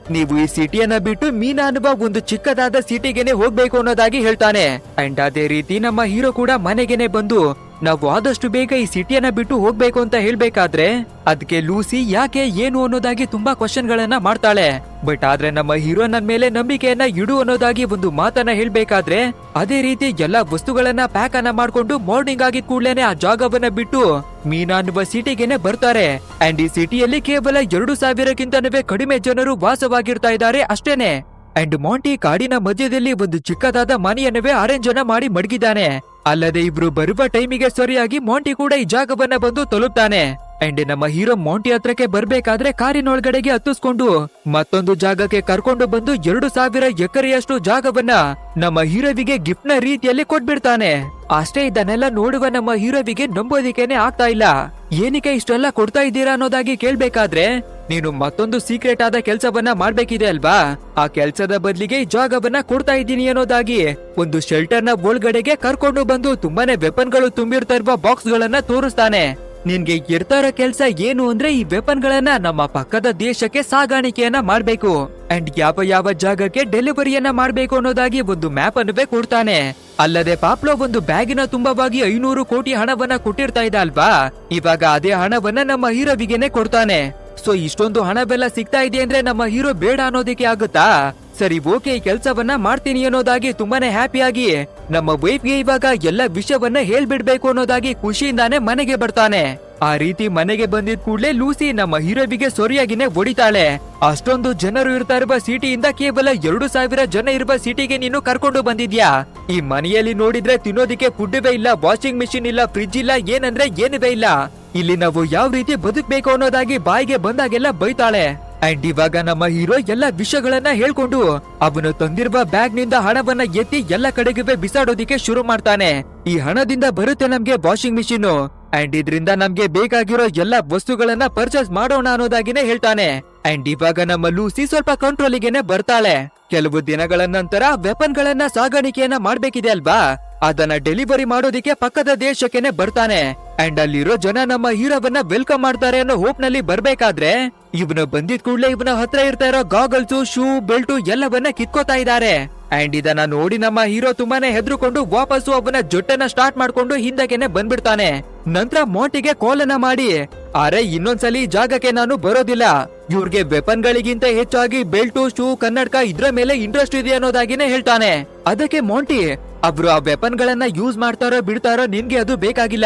ನೀವು ಈ ಸಿಟಿಯನ್ನ ಬಿಟ್ಟು ಮೀನಾ ಅನ್ನುವ ಒಂದು ಚಿಕ್ಕದಾದ ಸಿಟಿಗೆನೆ ಹೋಗ್ಬೇಕು ಅನ್ನೋದಾಗಿ ಹೇಳ್ತಾನೆ. ಅಂಡ್ ಅದೇ ರೀತಿ ನಮ್ಮ ಹೀರೋ ಕೂಡ ಮನೆಗೆನೆ ಬಂದು, ನಾವು ಆದಷ್ಟು ಬೇಗ ಈ ಸಿಟಿಯನ್ನ ಬಿಟ್ಟು ಹೋಗ್ಬೇಕು ಅಂತ ಹೇಳ್ಬೇಕಾದ್ರೆ ಅದಕ್ಕೆ ಲೂಸಿ ಯಾಕೆ, ಏನು ಅನ್ನೋದಾಗಿ ತುಂಬಾ ಕ್ವಶನ್ ಗಳನ್ನ ಮಾಡ್ತಾಳೆ. ಬಟ್ ಆದ್ರೆ ನಮ್ಮ ಹೀರೋ ನನ್ ಮೇಲೆ ನಂಬಿಕೆಯನ್ನ ಇಡು ಅನ್ನೋದಾಗಿ ಒಂದು ಮಾತನ್ನ ಹೇಳ್ಬೇಕಾದ್ರೆ, ಅದೇ ರೀತಿ ಎಲ್ಲಾ ವಸ್ತುಗಳನ್ನ ಪ್ಯಾಕ್ ಅನ್ನ ಮಾಡ್ಕೊಂಡು ಮಾರ್ನಿಂಗ್ ಆಗಿದ್ ಕೂಡ್ಲೇನೆ ಆ ಜಾಗವನ್ನ ಬಿಟ್ಟು ಮೀನಾ ಅನ್ನುವ ಸಿಟಿಗೆನೆ ಬರ್ತಾರೆ. ಅಂಡ್ ಈ ಸಿಟಿಯಲ್ಲಿ ಕೇವಲ ಎರಡು ಸಾವಿರಕ್ಕಿಂತನೂ ಕಡಿಮೆ ಜನರು ವಾಸವಾಗಿರ್ತಾ ಇದ್ದಾರೆ ಅಷ್ಟೇನೆ. ಅಂಡ್ ಮಾಂಟಿ ಕಾಡಿನ ಮಧ್ಯದಲ್ಲಿ ಒಂದು ಚಿಕ್ಕದಾದ ಮನೆಯನ್ನವೇ ಅರೇಂಜ್ ಅನ್ನ ಮಾಡಿ ಮಡಗಿದ್ದಾನೆ. ಅಲ್ಲದೆ ಇಬ್ರು ಬರುವ ಟೈಮಿಗೆ ಸರಿಯಾಗಿ ಮಾಂಟಿ ಕೂಡ ಈ ಜಾಗವನ್ನ ಬಂದು ತಲುಪ್ತಾನೆ ಅಂಡ್ ನಮ್ಮ ಹೀರೋ ಮೌಂಟಿ ಹತ್ರಕ್ಕೆ ಬರ್ಬೇಕಾದ್ರೆ ಕಾರಿನೊಳಗಡೆಗೆ ಹತ್ತಿಸ್ಕೊಂಡು ಮತ್ತೊಂದು ಜಾಗಕ್ಕೆ ಕರ್ಕೊಂಡು ಬಂದು ಎರಡು ಸಾವಿರ ಎಕರೆಯಷ್ಟು ಜಾಗವನ್ನ ನಮ್ಮ ಹೀರೋವಿಗೆ ಗಿಫ್ಟ್ನ ರೀತಿಯಲ್ಲಿ ಕೊಟ್ಬಿಡ್ತಾನೆ. ಅಷ್ಟೇ ಇದನ್ನೆಲ್ಲ ನೋಡುವ ನಮ್ಮ ಹೀರೋವಿಗೆ ನಂಬೋದಿಕ್ಕೇನೆ ಆಗ್ತಾ ಇಲ್ಲ. ಏನಕ್ಕೆ ಇಷ್ಟೆಲ್ಲ ಕೊಡ್ತಾ ಇದ್ದೀರಾ ಅನ್ನೋದಾಗಿ ಕೇಳ್ಬೇಕಾದ್ರೆ ನೀನು ಮತ್ತೊಂದು ಸೀಕ್ರೆಟ್ ಆದ ಕೆಲ್ಸವನ್ನ ಮಾಡ್ಬೇಕಿದೆ ಅಲ್ವಾ? ಆ ಕೆಲ್ಸದ ಬದಲಿಗೆ ಜಾಗವನ್ನ ಕೊಡ್ತಾ ಇದ್ದೀನಿ ಅನ್ನೋದಾಗಿ ಒಂದು ಶೆಲ್ಟರ್ನ ಒಳಗಡೆಗೆ ಕರ್ಕೊಂಡು ಬಂದು ತುಂಬಾನೇ ವೆಪನ್ಗಳು ತುಂಬಿರ್ತಾ ಇರುವ ಬಾಕ್ಸ್ ಗಳನ್ನ ತೋರಿಸ್ತಾನೆ. ನಿನ್ಗೆ ಇರ್ತಾರ ಕೆಲ್ಸ ಏನು ಅಂದ್ರೆ ಈ ವೆಪನ್ ಗಳನ್ನ ನಮ್ಮ ಪಕ್ಕದ ದೇಶಕ್ಕೆ ಸಾಗಾಣಿಕೆಯನ್ನ ಮಾಡ್ಬೇಕು. ಅಂಡ್ ಯಾವ ಯಾವ ಜಾಗಕ್ಕೆ ಡೆಲಿವರಿಯನ್ನ ಮಾಡ್ಬೇಕು ಅನ್ನೋದಾಗಿ ಒಂದು ಮ್ಯಾಪ್ ಅನ್ನುವೆ ಕೊಡ್ತಾನೆ. ಅಲ್ಲದೆ ಪಾಪ್ಲೋ ಒಂದು ಬ್ಯಾಗಿನ ತುಂಬವಾಗಿ ಐನೂರು ಕೋಟಿ ಹಣವನ್ನ ಕೊಟ್ಟಿರ್ತಾ ಇದ್ದ ಅಲ್ವಾ? ಇವಾಗ ಅದೇ ಹಣವನ್ನ ನಮ್ಮ ಹೀರೋವಿಗೆನೆ ಕೊಡ್ತಾನೆ. ಸೊ ಇಷ್ಟೊಂದು ಹಣವೆಲ್ಲ ಸಿಗ್ತಾ ಇದೆ ಅಂದ್ರೆ ನಮ್ಮ ಹೀರೋ ಬೇಡ ಅನ್ನೋದಕ್ಕೆ ಆಗುತ್ತಾ? ಸರಿ, ಓಕೆ ಈ ಕೆಲ್ಸವನ್ನ ಮಾಡ್ತೀನಿ ಅನ್ನೋದಾಗಿ ತುಂಬಾನೇ ಹ್ಯಾಪಿಯಾಗಿ ನಮ್ಮ ವೈಫ್ಗೆ ಇವಾಗ ಎಲ್ಲ ವಿಷಯವನ್ನ ಹೇಳ್ಬಿಡ್ಬೇಕು ಅನ್ನೋದಾಗಿ ಖುಷಿಯಿಂದಾನೆ ಮನೆಗೆ ಬರ್ತಾನೆ. ಆ ರೀತಿ ಮನೆಗೆ ಬಂದಿದ್ ಕೂಡಲೇ ಲೂಸಿ ನಮ್ಮ ಹೀರೋವಿಗೆ ಸೊರಿಯಾಗಿನೇ ಹೊಡಿತಾಳೆ. ಅಷ್ಟೊಂದು ಜನರು ಇರ್ತಾ ಇರುವ ಸಿಟಿಯಿಂದ ಕೇವಲ ಎರಡು ಸಾವಿರ ಜನ ಇರುವ ಸಿಟಿಗೆ ನೀನು ಕರ್ಕೊಂಡು ಬಂದಿದ್ಯಾ? ಈ ಮನೆಯಲ್ಲಿ ನೋಡಿದ್ರೆ ತಿನ್ನೋದಿಕ್ಕೆ ಫುಡ್ವೇ ಇಲ್ಲ, ವಾಷಿಂಗ್ ಮಿಷಿನ್ ಇಲ್ಲ, ಫ್ರಿಜ್ ಇಲ್ಲ, ಏನಂದ್ರೆ ಏನಿದೆ ಇಲ್ಲ. ಇಲ್ಲಿ ನಾವು ಯಾವ ರೀತಿ ಬದುಕ್ಬೇಕು ಅನ್ನೋದಾಗಿ ಬಾಯಿಗೆ ಬಂದಾಗೆಲ್ಲ ಬೈತಾಳೆ. ಅಂಡ್ ಇವಾಗ ನಮ್ಮ ಹೀರೋ ಎಲ್ಲ ವಿಷಯಗಳನ್ನ ಹೇಳ್ಕೊಂಡು, ಅವನು ತಂದಿರುವ ಬ್ಯಾಗ್ನಿಂದ ಹಣವನ್ನ ಎತ್ತಿ ಎಲ್ಲ ಕಡೆಗೂ ಬಿಸಾಡೋದಿಕ್ಕೆ ಶುರು ಮಾಡ್ತಾನೆ. ಈ ಹಣದಿಂದ ಬರುತ್ತೆ ನಮ್ಗೆ ವಾಷಿಂಗ್ ಮಿಷಿನ್ ಅಂಡ್ ಇದ್ರಿಂದ ನಮ್ಗೆ ಬೇಕಾಗಿರೋ ಎಲ್ಲಾ ವಸ್ತುಗಳನ್ನ ಪರ್ಚೇಸ್ ಮಾಡೋಣ ಅನ್ನೋದಾಗಿನೇ ಹೇಳ್ತಾನೆ. ಅಂಡ್ ಇವಾಗ ನಮ್ಮ ಲೂಸಿ ಸ್ವಲ್ಪ ಕಂಟ್ರೋಲಿಗೆನೆ ಬರ್ತಾಳೆ. ಕೆಲವು ದಿನಗಳ ನಂತರ ವೆಪನ್ ಗಳನ್ನ ಸಾಗಾಣಿಕೆಯನ್ನ ಮಾಡ್ಬೇಕಿದೆ ಅಲ್ವಾ? ಅದನ್ನ ಡೆಲಿವರಿ ಮಾಡೋದಿಕ್ಕೆ ಪಕ್ಕದ ದೇಶಕ್ಕೆನೆ ಬರ್ತಾನೆ. ಅಂಡ್ ಅಲ್ಲಿರೋ ಜನ ನಮ್ಮ ಹೀರೋವನ್ನ ವೆಲ್ಕಮ್ ಮಾಡ್ತಾರೆ ಅನ್ನೋ ಹೋಪ್ನಲ್ಲಿ ಬರ್ಬೇಕಾದ್ರೆ, ಇವನು ಬಂದಿದ್ ಕೂಡ್ಲೇ ಇವನ ಹತ್ರ ಇರ್ತಾ ಇರೋ ಗಾಗಲ್ಸ್ ಶೂ ಬೆಲ್ಟು ಎಲ್ಲವನ್ನ ಕಿತ್ಕೋತಾ ಇದ್ದಾರೆ. ಅಂಡ್ ಇದನ್ನ ನೋಡಿ ನಮ್ಮ ಹೀರೋ ತುಂಬಾನೇ ಹೆದರ್ಕೊಂಡು ವಾಪಸ್ಸು ಅವನ ಜೊಟ್ಟನ್ನ ಸ್ಟಾರ್ಟ್ ಮಾಡ್ಕೊಂಡು ಹಿಂದಕ್ಕೆನೆ ಬಂದ್ಬಿಡ್ತಾನೆ. ನಂತರ ಮೋಟಿಗೆ ಕೋಲನ್ನ ಮಾಡಿ, ಅರೆ, ಇನ್ನೊಂದ್ಸಲಿ ಜಾಗಕ್ಕೆ ನಾನು ಬರೋದಿಲ್ಲ. ಇವ್ರಿಗೆ ವೆಪನ್ ಗಳಿಗಿಂತ ಹೆಚ್ಚಾಗಿ ಬೆಲ್ಟು, ಶೂ, ಕನ್ನಡಕ ಇದ್ರ ಮೇಲೆ ಇಂಟ್ರೆಸ್ಟ್ ಇದೆ ಅನ್ನೋದಾಗಿನೇ ಹೇಳ್ತಾನೆ. ಅದಕ್ಕೆ ಮೋಂಟಿ, ಅವ್ರು ಆ ವೆಪನ್ ಗಳನ್ನ ಯೂಸ್ ಮಾಡ್ತಾರೋ ಬಿಡ್ತಾರೋ ನಿನ್ಗೆ ಅದು ಬೇಕಾಗಿಲ್ಲ.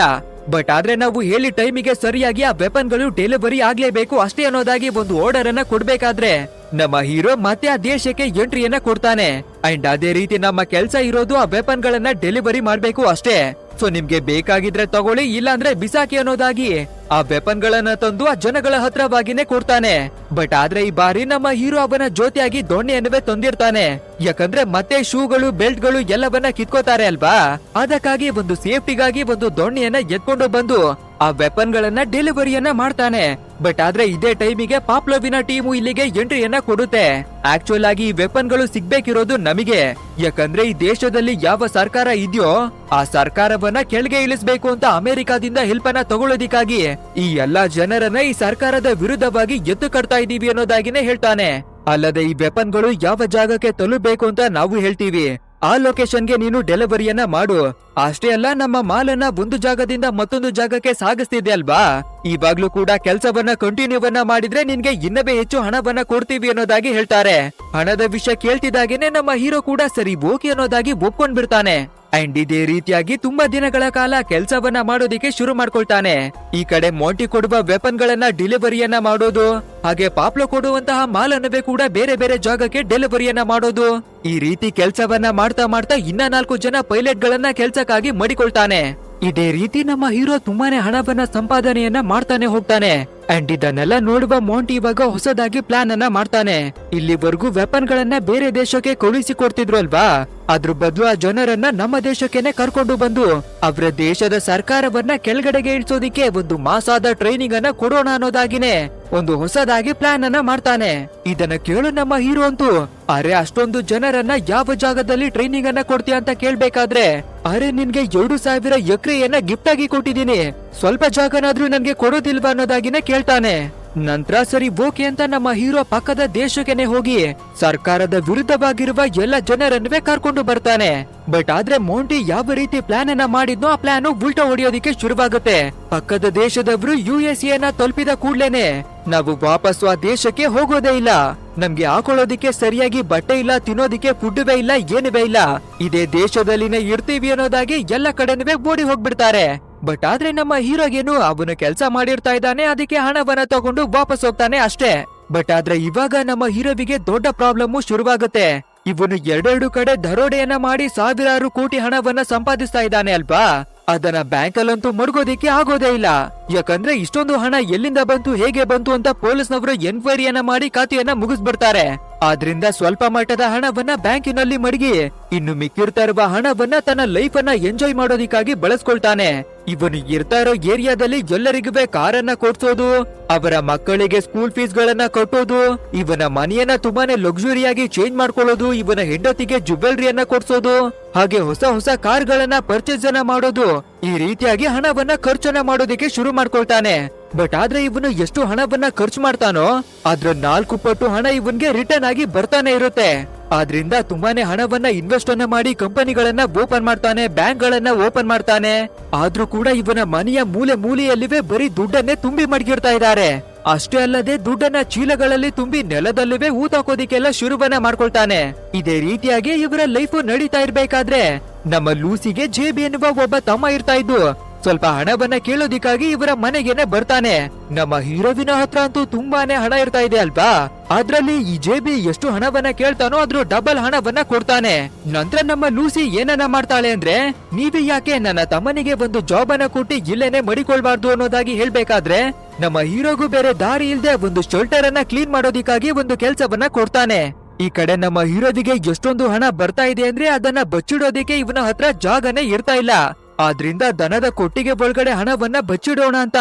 ಬಟ್ ಆದ್ರೆ ನಾವು ಹೇಳಿ ಟೈಮಿಗೆ ಸರಿಯಾಗಿ ಆ ವೆಪನ್ಗಳು ಡೆಲಿವರಿ ಆಗ್ಲೇಬೇಕು ಅಷ್ಟೇ ಅನ್ನೋದಾಗಿ ಒಂದು ಆರ್ಡರ್ ಅನ್ನ ಕೊಡ್ಬೇಕಾದ್ರೆ. ನಮ್ಮ ಹೀರೋ ಮತ್ತೆ ಆ ದೇಶಕ್ಕೆ ಎಂಟ್ರಿಯನ್ನ ಕೊಡ್ತಾನೆ. ಅಂಡ್ ಅದೇ ರೀತಿ ನಮ್ಮ ಕೆಲಸ ಇರೋದು ಆ ವೆಪನ್ ಗಳನ್ನ ಡೆಲಿವರಿ ಮಾಡ್ಬೇಕು ಅಷ್ಟೇ. ಸೊ, ನಿಮ್ಗೆ ಬೇಕಾಗಿದ್ರೆ ತಗೊಳ್ಳಿ, ಇಲ್ಲಾಂದ್ರೆ ಬಿಸಾಕಿ ಅನ್ನೋದಾಗಿ ಆ ವೆಪನ್ ಗಳನ್ನ ತಂದು ಆ ಜನಗಳ ಹತ್ರವಾಗಿನೇ ಕೊಡ್ತಾನೆ. ಬಟ್ ಆದ್ರೆ ಈ ಬಾರಿ ನಮ್ಮ ಹೀರೋ ಅವನ ಜೊತೆಯಾಗಿ ದೊಣ್ಣೆಯನ್ನವೇ ತಂದಿರ್ತಾನೆ. ಯಾಕಂದ್ರೆ ಮತ್ತೆ ಶೂಗಳು, ಬೆಲ್ಟ್ಗಳು ಎಲ್ಲವನ್ನ ಕಿತ್ಕೋತಾರೆ ಅಲ್ವಾ? ಅದಕ್ಕಾಗಿ ಒಂದು ಸೇಫ್ಟಿಗಾಗಿ ಒಂದು ದೊಣ್ಣೆಯನ್ನ ಎತ್ಕೊಂಡು ಬಂದು ಆ ವೆಪನ್ ಗಳನ್ನ ಡೆಲಿವರಿಯನ್ನ ಮಾಡ್ತಾನೆ. ಬಟ್ ಆದ್ರೆ ಇದೇ ಟೈಮಿಗೆ ಪಾಪ್ಲೋವಿನ ಟೀಮು ಇಲ್ಲಿಗೆ ಎಂಟ್ರಿಯನ್ನ ಕೊಡುತ್ತೆ. ಆಕ್ಚುಲ್ ಆಗಿ ಈ ವೆಪನ್ಗಳು ಸಿಗ್ಬೇಕಿರೋದು ನಮಗೆ. ಯಾಕಂದ್ರೆ ಈ ದೇಶದಲ್ಲಿ ಯಾವ ಸರ್ಕಾರ ಇದೆಯೋ, ಆ ಸರ್ಕಾರವನ್ನ ಕೆಳಗೆ ಇಳಿಸ್ಬೇಕು ಅಂತ ಅಮೆರಿಕಾದಿಂದ ಹೆಲ್ಪ್ ಅನ್ನ ತಗೊಳ್ಳೋದಿಕ್ಕಾಗಿ. ಈ ಎಲ್ಲಾ ಜನರನ್ನ ಈ ಸರ್ಕಾರದ ವಿರುದ್ಧವಾಗಿ ಎತ್ತು ಕಟ್ತಾ ಇದೀವಿ ಅನ್ನೋದಾಗಿನೇ ಹೇಳ್ತಾನೆ. ಅಲ್ಲದೆ ಈ ವೆಪನ್ಗಳು ಯಾವ ಜಾಗಕ್ಕೆ ತಲುಪಬೇಕು ಅಂತ ನಾವು ಹೇಳ್ತೀವಿ. ಆ ಲೊಕೇಶನ್ಗೆ ನೀನು ಡೆಲಿವರಿಯನ್ನ ಮಾಡು. ಅಷ್ಟೇ ಅಲ್ಲ, ನಮ್ಮ ಮಾಲನ್ನ ಒಂದು ಜಾಗದಿಂದ ಮತ್ತೊಂದು ಜಾಗಕ್ಕೆ ಸಾಗಿಸ್ತಿದ್ದೆ ಅಲ್ವಾ? ಇವಾಗ್ಲೂ ಕೂಡ ಕೆಲಸವನ್ನ ಕಂಟಿನ್ಯೂ ಅನ್ನ ಮಾಡಿದ್ರೆ ನಿನ್ಗೆ ಇನ್ನವೇ ಹೆಚ್ಚು ಹಣವನ್ನ ಕೊಡ್ತೀವಿ ಅನ್ನೋದಾಗಿ ಹೇಳ್ತಾರೆ. ಹಣದ ವಿಷಯ ಕೇಳ್ತಿದ್ದಾಗೇನೆ ನಮ್ಮ ಹೀರೋ ಕೂಡ ಸರಿ ಓಕೆ ಅನ್ನೋದಾಗಿ ಒಪ್ಕೊಂಡ್ ಬಿಡ್ತಾನೆ ಅಂಡ್ ಇದೇ ರೀತಿಯಾಗಿ ತುಂಬಾ ದಿನಗಳ ಕಾಲ ಕೆಲಸವನ್ನ ಮಾಡೋದಿಕ್ಕೆ ಶುರು ಮಾಡ್ಕೊಳ್ತಾನೆ. ಈ ಕಡೆ ಮೋಂಟಿ ಕೊಡುವ ವೆಪನ್ ಗಳನ್ನ ಡೆಲಿವರಿಯನ್ನ ಮಾಡೋದು, ಹಾಗೆ ಪಾಪ್ಲೋ ಕೊಡುವಂತಹ ಮಾಲನ್ನವೇ ಕೂಡ ಬೇರೆ ಬೇರೆ ಜಾಗಕ್ಕೆ ಡೆಲಿವರಿಯನ್ನ ಮಾಡೋದು. ಈ ರೀತಿ ಕೆಲಸವನ್ನ ಮಾಡ್ತಾ ಮಾಡ್ತಾ ಇನ್ನ ನಾಲ್ಕು ಜನ ಪೈಲಟ್ ಗಳನ್ನ ಕೆಲ್ಸಕ್ಕಾಗಿ ಮಡಿಕೊಳ್ತಾನೆ. ಇದೇ ರೀತಿ ನಮ್ಮ ಹೀರೋ ತುಂಬಾನೇ ಹಣವನ್ನ ಸಂಪಾದನೆಯನ್ನ ಮಾಡ್ತಾನೆ ಹೋಗ್ತಾನೆ. ಅಂಡ್ ಇದನ್ನೆಲ್ಲ ನೋಡುವ ಮೋಂಟಿ ಇವಾಗ ಹೊಸದಾಗಿ ಪ್ಲಾನ್ ಅನ್ನ ಮಾಡ್ತಾನೆ. ಇಲ್ಲಿವರೆಗೂ ವೆಪನ್ ಗಳನ್ನ ಬೇರೆ ದೇಶಕ್ಕೆ ಕಳುಹಿಸಿ ಕೊಡ್ತಿದ್ರು ಅಲ್ವಾ? ಅದ್ರ ಬದಲು ಆ ಜನರನ್ನ ನಮ್ಮ ದೇಶಕ್ಕೆನೆ ಕರ್ಕೊಂಡು ಬಂದು ಅವರ ದೇಶದ ಸರ್ಕಾರವನ್ನ ಕೆಳಗಡೆಗೆ ಇಳಿಸೋದಿಕ್ಕೆ ಒಂದು ಮಾಸಾದ ಟ್ರೈನಿಂಗ್ ಅನ್ನ ಕೊಡೋಣ ಅನ್ನೋದಾಗಿನೇ ಒಂದು ಹೊಸದಾಗಿ ಪ್ಲಾನ್ ಅನ್ನ ಮಾಡ್ತಾನೆ. ಇದನ್ನ ಕೇಳು ನಮ್ಮ ಹೀರೋ ಅಂತೂ. ಅರೆ, ಅಷ್ಟೊಂದು ಜನರನ್ನ ಯಾವ ಜಾಗದಲ್ಲಿ ಟ್ರೈನಿಂಗ್ ಅನ್ನ ಕೊಡ್ತೀಯ ಅಂತ ಕೇಳ್ಬೇಕಾದ್ರೆ, ಅರೆ, ನಿನ್ಗೆ ಎರಡು ಸಾವಿರ ಎಕರೆಯನ್ನ ಗಿಫ್ಟ್ ಆಗಿ ಕೊಟ್ಟಿದ್ದೀನಿ. ಸ್ವಲ್ಪ ಜಾಗನಾದ್ರೂ ನನ್ಗೆ ಕೊಡೋದಿಲ್ವಾ ಅನ್ನೋದಾಗಿನೇ ಕೇಳ್ತಾನೆ. ನಂತರ ಸರಿ ಓಕೆ ಅಂತ ನಮ್ಮ ಹೀರೋ ಪಕ್ಕದ ದೇಶಕ್ಕೆನೆ ಹೋಗಿ ಸರ್ಕಾರದ ವಿರುದ್ಧವಾಗಿರುವ ಎಲ್ಲ ಜನರನ್ನೇ ಕರ್ಕೊಂಡು ಬರ್ತಾನೆ. ಬಟ್ ಆದ್ರೆ ಮೋಂಟಿ ಯಾವ ರೀತಿ ಪ್ಲಾನ್ ಅನ್ನ ಮಾಡಿದ್ನೋ ಆ ಪ್ಲಾನ್ ಉಲ್ಟಾ ಹೊಡೆಯೋದಿಕ್ಕೆ ಶುರುವಾಗುತ್ತೆ. ಪಕ್ಕದ ದೇಶದವರು ಯು ಎಸ್ ಎನ ತಲುಪಿದ ಕೂಡ್ಲೇನೆ. ನಾವು ವಾಪಸ್ಸು ಆ ದೇಶಕ್ಕೆ ಹೋಗೋದೇ ಇಲ್ಲ. ನಮ್ಗೆ ಹಾಕೊಳ್ಳೋದಿಕ್ಕೆ ಸರಿಯಾಗಿ ಬಟ್ಟೆ ಇಲ್ಲ, ತಿನ್ನೋದಿಕ್ಕೆ ಫುಡ್ವೇ ಇಲ್ಲ, ಏನುವೇ ಇಲ್ಲ. ಇದೇ ದೇಶದಲ್ಲಿನೇ ಇರ್ತೀವಿ ಅನ್ನೋದಾಗಿ ಎಲ್ಲ ಕಡೆನೂ ಓಡಿ ಹೋಗ್ಬಿಡ್ತಾರೆ. ಬಟ್ ಆದ್ರೆ ನಮ್ಮ ಹೀರೋಗೇನು ಅವನು ಕೆಲಸ ಮಾಡಿರ್ತಾ ಇದ್ದಾನೆ, ಅದಕ್ಕೆ ಹಣವನ್ನ ತಗೊಂಡು ವಾಪಸ್ ಹೋಗ್ತಾನೆ ಅಷ್ಟೇ. ಬಟ್ ಆದ್ರೆ ಇವಾಗ ನಮ್ಮ ಹೀರೋವಿಗೆ ದೊಡ್ಡ ಪ್ರಾಬ್ಲಮ್ ಶುರುವಾಗುತ್ತೆ. ಇವನು ಎರಡೆರಡು ಕಡೆ ದರೋಡೆಯನ್ನ ಮಾಡಿ ಸಾವಿರಾರು ಕೋಟಿ ಹಣವನ್ನ ಸಂಪಾದಿಸ್ತಾ ಇದ್ದಾನೆ ಅಲ್ವಾ? ಅದನ್ನ ಬ್ಯಾಂಕ್ ಅಲ್ಲಂತೂ ಮಡ್ಗೋದಿಕ್ಕೆ ಆಗೋದೇ ಇಲ್ಲ. ಯಾಕಂದ್ರೆ ಇಷ್ಟೊಂದು ಹಣ ಎಲ್ಲಿಂದ ಬಂತು, ಹೇಗೆ ಬಂತು ಅಂತ ಪೊಲೀಸ್ನವರು ಎನ್ಕ್ವೈರಿಯನ್ನ ಮಾಡಿ ಖಾತೆಯನ್ನ ಮುಗಿಸ್ಬಿಡ್ತಾರೆ. ಆದ್ರಿಂದ ಸ್ವಲ್ಪ ಮಟ್ಟದ ಹಣವನ್ನ ಬ್ಯಾಂಕಿನಲ್ಲಿ ಮಡಗಿ, ಇನ್ನು ಮಿಕ್ಕಿರ್ತಾ ಇರುವ ಹಣವನ್ನ ತನ್ನ ಲೈಫ್ ಅನ್ನ ಎಂಜಾಯ್ ಮಾಡೋದಿಕ್ಕಾಗಿ ಬಳಸ್ಕೊಳ್ತಾನೆ. ಇವನು ಇರ್ತಾ ಇರೋ ಏರಿಯಾದಲ್ಲಿ ಎಲ್ಲರಿಗೂ ಕಾರನ್ನ ಕೊಡ್ಸೋದು, ಅವರ ಮಕ್ಕಳಿಗೆ ಸ್ಕೂಲ್ ಫೀಸ್ ಗಳನ್ನ ಕಟ್ಟೋದು, ಇವನ ಮನೆಯನ್ನ ತುಂಬಾನೇ ಲಕ್ಸುರಿಯಾಗಿ ಚೇಂಜ್ ಮಾಡ್ಕೊಳ್ಳೋದು, ಇವನ ಹೆಂಡತಿಗೆ ಜುವೆಲ್ರಿಯನ್ನ ಕೊಡ್ಸೋದು, ಹಾಗೆ ಹೊಸ ಹೊಸ ಕಾರ್ ಗಳನ್ನ ಪರ್ಚೇಸ್ ಮಾಡೋದು, ಈ ರೀತಿಯಾಗಿ ಹಣವನ್ನ ಖರ್ಚನ್ನ ಮಾಡೋದಿಕ್ಕೆ ಶುರು ಮಾಡ್ಕೊಳ್ತಾನೆ. ಬಟ್ ಆದ್ರೆ ಇವನು ಎಷ್ಟು ಹಣವನ್ನ ಖರ್ಚು ಮಾಡ್ತಾನೋ ಅದ್ರ ನಾಲ್ಕು ಪಟ್ಟು ಹಣ ಇವನ್ಗೆ ರಿಟರ್ನ್ ಆಗಿ ಬರ್ತಾನೆ ಇರುತ್ತೆ. ಆದ್ರಿಂದ ತುಂಬಾನೇ ಹಣವನ್ನ ಇನ್ವೆಸ್ಟ್ ಅನ್ನ ಮಾಡಿ ಕಂಪನಿಗಳನ್ನ ಓಪನ್ ಮಾಡ್ತಾನೆ ಬ್ಯಾಂಕ್ ಗಳನ್ನ ಓಪನ್ ಮಾಡ್ತಾನೆ. ಆದ್ರೂ ಕೂಡ ಇವನ ಮನೆಯ ಮೂಲೆ ಮೂಲೆಯಲ್ಲಿವೆ ಬರೀ ದುಡ್ಡನ್ನೇ ತುಂಬಿ ಮಡಗಿರ್ತಾ ಇದ್ದಾರೆ. ಅಷ್ಟೇ ಅಲ್ಲದೆ ದುಡ್ಡನ್ನ ಚೀಲಗಳಲ್ಲಿ ತುಂಬಿ ನೆಲದಲ್ಲಿವೆ ಊತಾಕೋದಿಕ್ಕೆಲ್ಲ ಶುರುವನ್ನ ಮಾಡ್ಕೊಳ್ತಾನೆ. ಇದೇ ರೀತಿಯಾಗಿ ಇವರ ಲೈಫ್ ನಡೀತಾ ಇರ್ಬೇಕಾದ್ರೆ, ನಮ್ಮ ಲೂಸಿಗೆ ಜೇಬಿ ಎನ್ನುವ ಒಬ್ಬ ತಮ್ಮ ಇರ್ತಾ ಇದ್ದು ಸ್ವಲ್ಪ ಹಣವನ್ನ ಕೇಳೋದಿಕ್ಕಾಗಿ ಇವರ ಮನೆಗೇನೆ ಬರ್ತಾನೆ. ನಮ್ಮ ಹೀರೋವಿನ ಹತ್ರ ಅಂತೂ ತುಂಬಾನೇ ಹಣ ಇರ್ತಾ ಇದೆ ಅಲ್ವಾ? ಅದ್ರಲ್ಲಿ ಈ ಜೇಬಿ ಎಷ್ಟು ಹಣವನ್ನ ಕೇಳ್ತಾನೋ ಅದ್ರ ಡಬಲ್ ಹಣವನ್ನ ಕೊಡ್ತಾನೆ. ನಂತರ ನಮ್ಮ ಲೂಸಿ ಏನನ್ನ ಮಾಡ್ತಾಳೆ ಅಂದ್ರೆ, ನೀವಿ ಯಾಕೆ ನನ್ನ ತಮ್ಮನಿಗೆ ಒಂದು ಜಾಬ್ ಅನ್ನ ಕೊಟ್ಟು ಇಲ್ಲೇನೆ ಮಡಿಕೊಳ್ಬಾರ್ದು ಅನ್ನೋದಾಗಿ ಹೇಳ್ಬೇಕಾದ್ರೆ, ನಮ್ಮ ಹೀರೋಗೂ ಬೇರೆ ದಾರಿ ಇಲ್ದೆ ಒಂದು ಶೆಲ್ಟರ್ ಅನ್ನ ಕ್ಲೀನ್ ಮಾಡೋದಿಕ್ಕಾಗಿ ಒಂದು ಕೆಲ್ಸವನ್ನ ಕೊಡ್ತಾನೆ. ಈ ಕಡೆ ನಮ್ಮ ಹೀರೋದಿಗೆ ಎಷ್ಟೊಂದು ಹಣ ಬರ್ತಾ ಇದೆ ಅಂದ್ರೆ ಅದನ್ನ ಬಚ್ಚಿಡೋದಿಕ್ಕೆ ಇವನ ಹತ್ರ ಜಾಗನೇ ಇರ್ತಾ ಇಲ್ಲ. ಆದ್ರಿಂದ ದನದ ಕೊಟ್ಟಿಗೆ ಒಳಗಡೆ ಹಣವನ್ನ ಬಚ್ಚಿಡೋಣ ಅಂತ.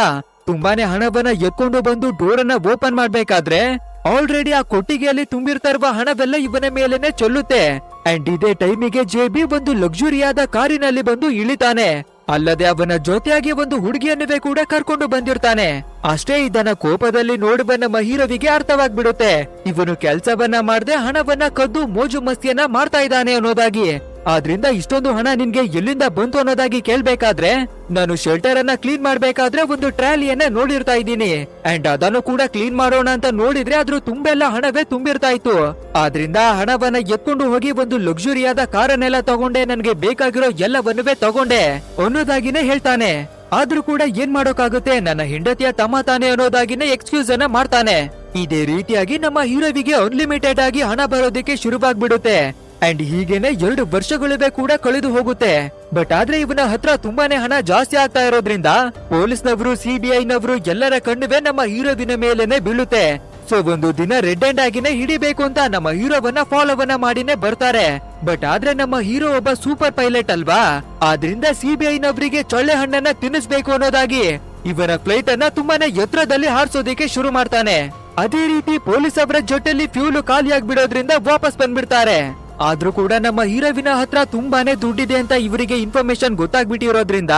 ತುಂಬಾನೇ ಹಣವನ್ನ ಎತ್ಕೊಂಡು ಬಂದು ಡೋರ್ ಅನ್ನ ಓಪನ್ ಮಾಡ್ಬೇಕಾದ್ರೆ ಆಲ್ರೆಡಿ ಆ ಕೊಟ್ಟಿಗೆಯಲ್ಲಿ ತುಂಬಿರ್ತಾ ಇರುವ ಹಣವೆಲ್ಲ ಇವನ ಮೇಲೆನೆ ಚೆಲ್ಲುತ್ತೆ. ಅಂಡ್ ಇದೇ ಟೈಮಿಗೆ ಜೆಬಿ ಒಂದು ಲಕ್ಸುರಿಯಾದ ಕಾರಿನಲ್ಲಿ ಬಂದು ಇಳಿತಾನೆ. ಅಲ್ಲದೆ ಅವನ ಜೊತೆಯಾಗಿ ಒಂದು ಹುಡುಗಿಯನ್ನುವೆ ಕೂಡ ಕರ್ಕೊಂಡು ಬಂದಿರ್ತಾನೆ. ಅಷ್ಟೇ ಇದನ್ನ ಕೋಪದಲ್ಲಿ ನೋಡಿ ಬಂದ ಮಹೀರವಿಗೆ ಅರ್ಥವಾಗ್ಬಿಡುತ್ತೆ. ಇವನು ಕೆಲ್ಸವನ್ನ ಮಾಡದೆ ಹಣವನ್ನ ಕದ್ದು ಮೋಜು ಮಸ್ತಿಯನ್ನ ಮಾಡ್ತಾ ಇದ್ದಾನೆ ಅನ್ನೋದಾಗಿ. ಆದ್ರಿಂದ ಇಷ್ಟೊಂದು ಹಣ ನಿನ್ಗೆ ಎಲ್ಲಿಂದ ಬಂತು ಅನ್ನೋದಾಗಿ ಕೇಳ್ಬೇಕಾದ್ರೆ ನಾನು ಶೆಲ್ಟರ್ ಅನ್ನ ಕ್ಲೀನ್ ಮಾಡ್ಬೇಕಾದ್ರೆ ಒಂದು ಟ್ರಾಲಿಯನ್ನ ನೋಡಿರ್ತಾ ಇದ್ದೀನಿ. ಅಂಡ್ ಅದನ್ನು ಕೂಡ ಕ್ಲೀನ್ ಮಾಡೋಣ ಅಂತ ನೋಡಿದ್ರೆ ಅದ್ರ ತುಂಬೆಲ್ಲ ಹಣವೇ ತುಂಬಿರ್ತಾ ಇತ್ತು. ಆದ್ರಿಂದ ಹಣವನ್ನ ಎತ್ಕೊಂಡು ಹೋಗಿ ಒಂದು ಲಕ್ಸುರಿಯಾದ ಕಾರನ್ನೆಲ್ಲ ತಗೊಂಡೆ, ನನ್ಗೆ ಬೇಕಾಗಿರೋ ಎಲ್ಲವನ್ನುವೇ ತಗೊಂಡೆ ಅನ್ನೋದಾಗಿನೇ ಹೇಳ್ತಾನೆ. ಆದ್ರೂ ಕೂಡ ಏನ್ ಮಾಡೋಕಾಗುತ್ತೆ ನನ್ನ ಹೆಂಡತಿಯ ತಮ್ಮ ತಾನೆ ಅನ್ನೋದಾಗಿನೇ ಎಕ್ಸ್ಕ್ಯೂಸ್ ಅನ್ನ ಮಾಡ್ತಾನೆ. ಇದೇ ರೀತಿಯಾಗಿ ನಮ್ಮ ಹೀರೋವಿಗೆ ಅನ್ಲಿಮಿಟೆಡ್ ಆಗಿ ಹಣ ಬರೋದಕ್ಕೆ ಶುರುವಾಗ್ಬಿಡುತ್ತೆ. ಅಂಡ್ ಹೀಗೇನೆ ಎರಡು ವರ್ಷಗಳಿವೆ ಕೂಡ ಕಳೆದು ಹೋಗುತ್ತೆ. ಬಟ್ ಆದ್ರೆ ಇವನ ಹತ್ರ ತುಂಬಾನೇ ಹಣ ಜಾಸ್ತಿ ಆಗ್ತಾ ಇರೋದ್ರಿಂದ ಪೊಲೀಸ್ನವರು ಸಿಬಿಐ ನವರು ಎಲ್ಲರ ಕಣ್ಣುವೆ ನಮ್ಮ ಹೀರೋದಿನ ಮೇಲೆನೆ ಬೀಳುತ್ತೆ. ಸೊ ಒಂದು ದಿನ ರೆಡ್ ಅಂಡ್ ಆಗಿನೇ ಹಿಡಿಬೇಕು ಅಂತ ನಮ್ಮ ಹೀರೋವನ್ನ ಫಾಲೋ ಅನ್ನ ಮಾಡಿನೇ ಬರ್ತಾರೆ. ಬಟ್ ಆದ್ರೆ ನಮ್ಮ ಹೀರೋ ಒಬ್ಬ ಸೂಪರ್ ಪೈಲಟ್ ಅಲ್ವಾ? ಆದ್ರಿಂದ ಸಿಬಿಐ ನವರಿಗೆ ಚೊಳ್ಳೆ ಹಣ್ಣನ್ನ ತಿನ್ನಿಸ್ಬೇಕು ಅನ್ನೋದಾಗಿ ಇವನ ಫ್ಲೈಟ್ ಅನ್ನ ತುಂಬಾನೇ ಎತ್ತರದಲ್ಲಿ ಹಾರಿಸೋದಿಕ್ಕೆ ಶುರು ಮಾಡ್ತಾನೆ. ಅದೇ ರೀತಿ ಪೊಲೀಸ್ ಅವರ ಜೊತೆಲಿ ಫ್ಯೂಲ್ ಖಾಲಿಯಾಗ್ಬಿಡೋದ್ರಿಂದ ವಾಪಸ್ ಬಂದ್ಬಿಡ್ತಾರೆ. ಆದ್ರೂ ಕೂಡ ನಮ್ಮ ಹೀರೋವಿನ ಹತ್ರ ತುಂಬಾನೇ ದುಡ್ಡಿದೆ ಅಂತ ಇವರಿಗೆ ಇನ್ಫಾರ್ಮೇಶನ್ ಗೊತ್ತಾಗ್ಬಿಟ್ಟಿರೋದ್ರಿಂದ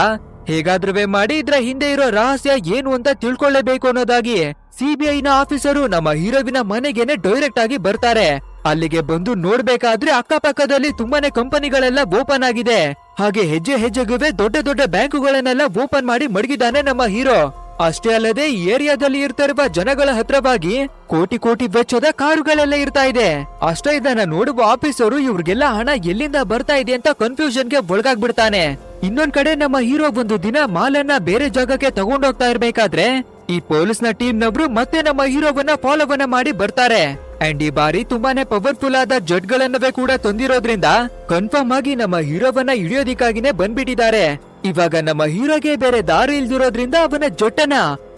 ಹೇಗಾದ್ರೂ ಮಾಡಿ ಇದ್ರ ಹಿಂದೆ ಇರೋ ರಹಸ್ಯ ಏನು ಅಂತ ತಿಳ್ಕೊಳ್ಳೇಬೇಕು ಅನ್ನೋದಾಗಿ ಸಿಬಿಐ ನ ಆಫೀಸರು ನಮ್ಮ ಹೀರೋವಿನ ಮನೆಗೇನೆ ಡೈರೆಕ್ಟ್ ಆಗಿ ಬರ್ತಾರೆ. ಅಲ್ಲಿಗೆ ಬಂದು ನೋಡ್ಬೇಕಾದ್ರೆ ಅಕ್ಕಪಕ್ಕದಲ್ಲಿ ತುಂಬಾನೇ ಕಂಪನಿಗಳೆಲ್ಲ ಓಪನ್ ಆಗಿದೆ. ಹಾಗೆ ಹೆಜ್ಜೆ ಹೆಜ್ಜೆಗುವೆ ದೊಡ್ಡ ದೊಡ್ಡ ಬ್ಯಾಂಕುಗಳನ್ನೆಲ್ಲ ಓಪನ್ ಮಾಡಿ ಮಡಗಿದಾನೆ ನಮ್ಮ ಹೀರೋ. ಅಷ್ಟೇ ಅಲ್ಲದೆ ಏರಿಯಾದಲ್ಲಿ ಇರ್ತಿರುವ ಜನಗಳ ಹತ್ರವಾಗಿ ಕೋಟಿ ಕೋಟಿ ವೆಚ್ಚದ ಕಾರುಗಳೆಲ್ಲ ಇರ್ತಾ ಇದೆ. ಅಷ್ಟೇ ಇದನ್ನ ನೋಡುವ ಆಫೀಸರು ಇವ್ರಿಗೆಲ್ಲ ಹಣ ಎಲ್ಲಿಂದ ಬರ್ತಾ ಇದೆ ಅಂತ ಕನ್ಫ್ಯೂಷನ್ಗೆ ಒಳಗಾಗ್ಬಿಡ್ತಾನೆ. ಇನ್ನೊಂದ್ ಕಡೆ ನಮ್ಮ ಹೀರೋ ಒಂದು ದಿನ ಮಾಲನ್ನ ಬೇರೆ ಜಾಗಕ್ಕೆ ತಗೊಂಡೋಗ್ತಾ ಇರ್ಬೇಕಾದ್ರೆ ಈ ಪೊಲೀಸ್ನ ಟೀಮ್ ನವರು ಮತ್ತೆ ನಮ್ಮ ಹೀರೋವನ್ನ ಫಾಲೋವನ್ನ ಮಾಡಿ ಬರ್ತಾರೆ. ಅಂಡ್ ಈ ಬಾರಿ ತುಂಬಾನೇ ಪವರ್ಫುಲ್ ಆದ ಜಡ್ಗಳನ್ನವೇ ಕೂಡ ತಂದಿರೋದ್ರಿಂದ ಕನ್ಫರ್ಮ್ ಆಗಿ ನಮ್ಮ ಹೀರೋವನ್ನ ಹಿಡಿಯೋದಿಕ್ಕಾಗಿನೇ ಬಂದ್ಬಿಟ್ಟಿದ್ದಾರೆ. ಇವಾಗ ನಮ್ಮ ಹೀರೋಗೆ ಬೇರೆ ದಾರಿ ಇಲ್ದಿರೋದ್ರಿಂದ ಅವನ ಜೊಟ್ಟನ,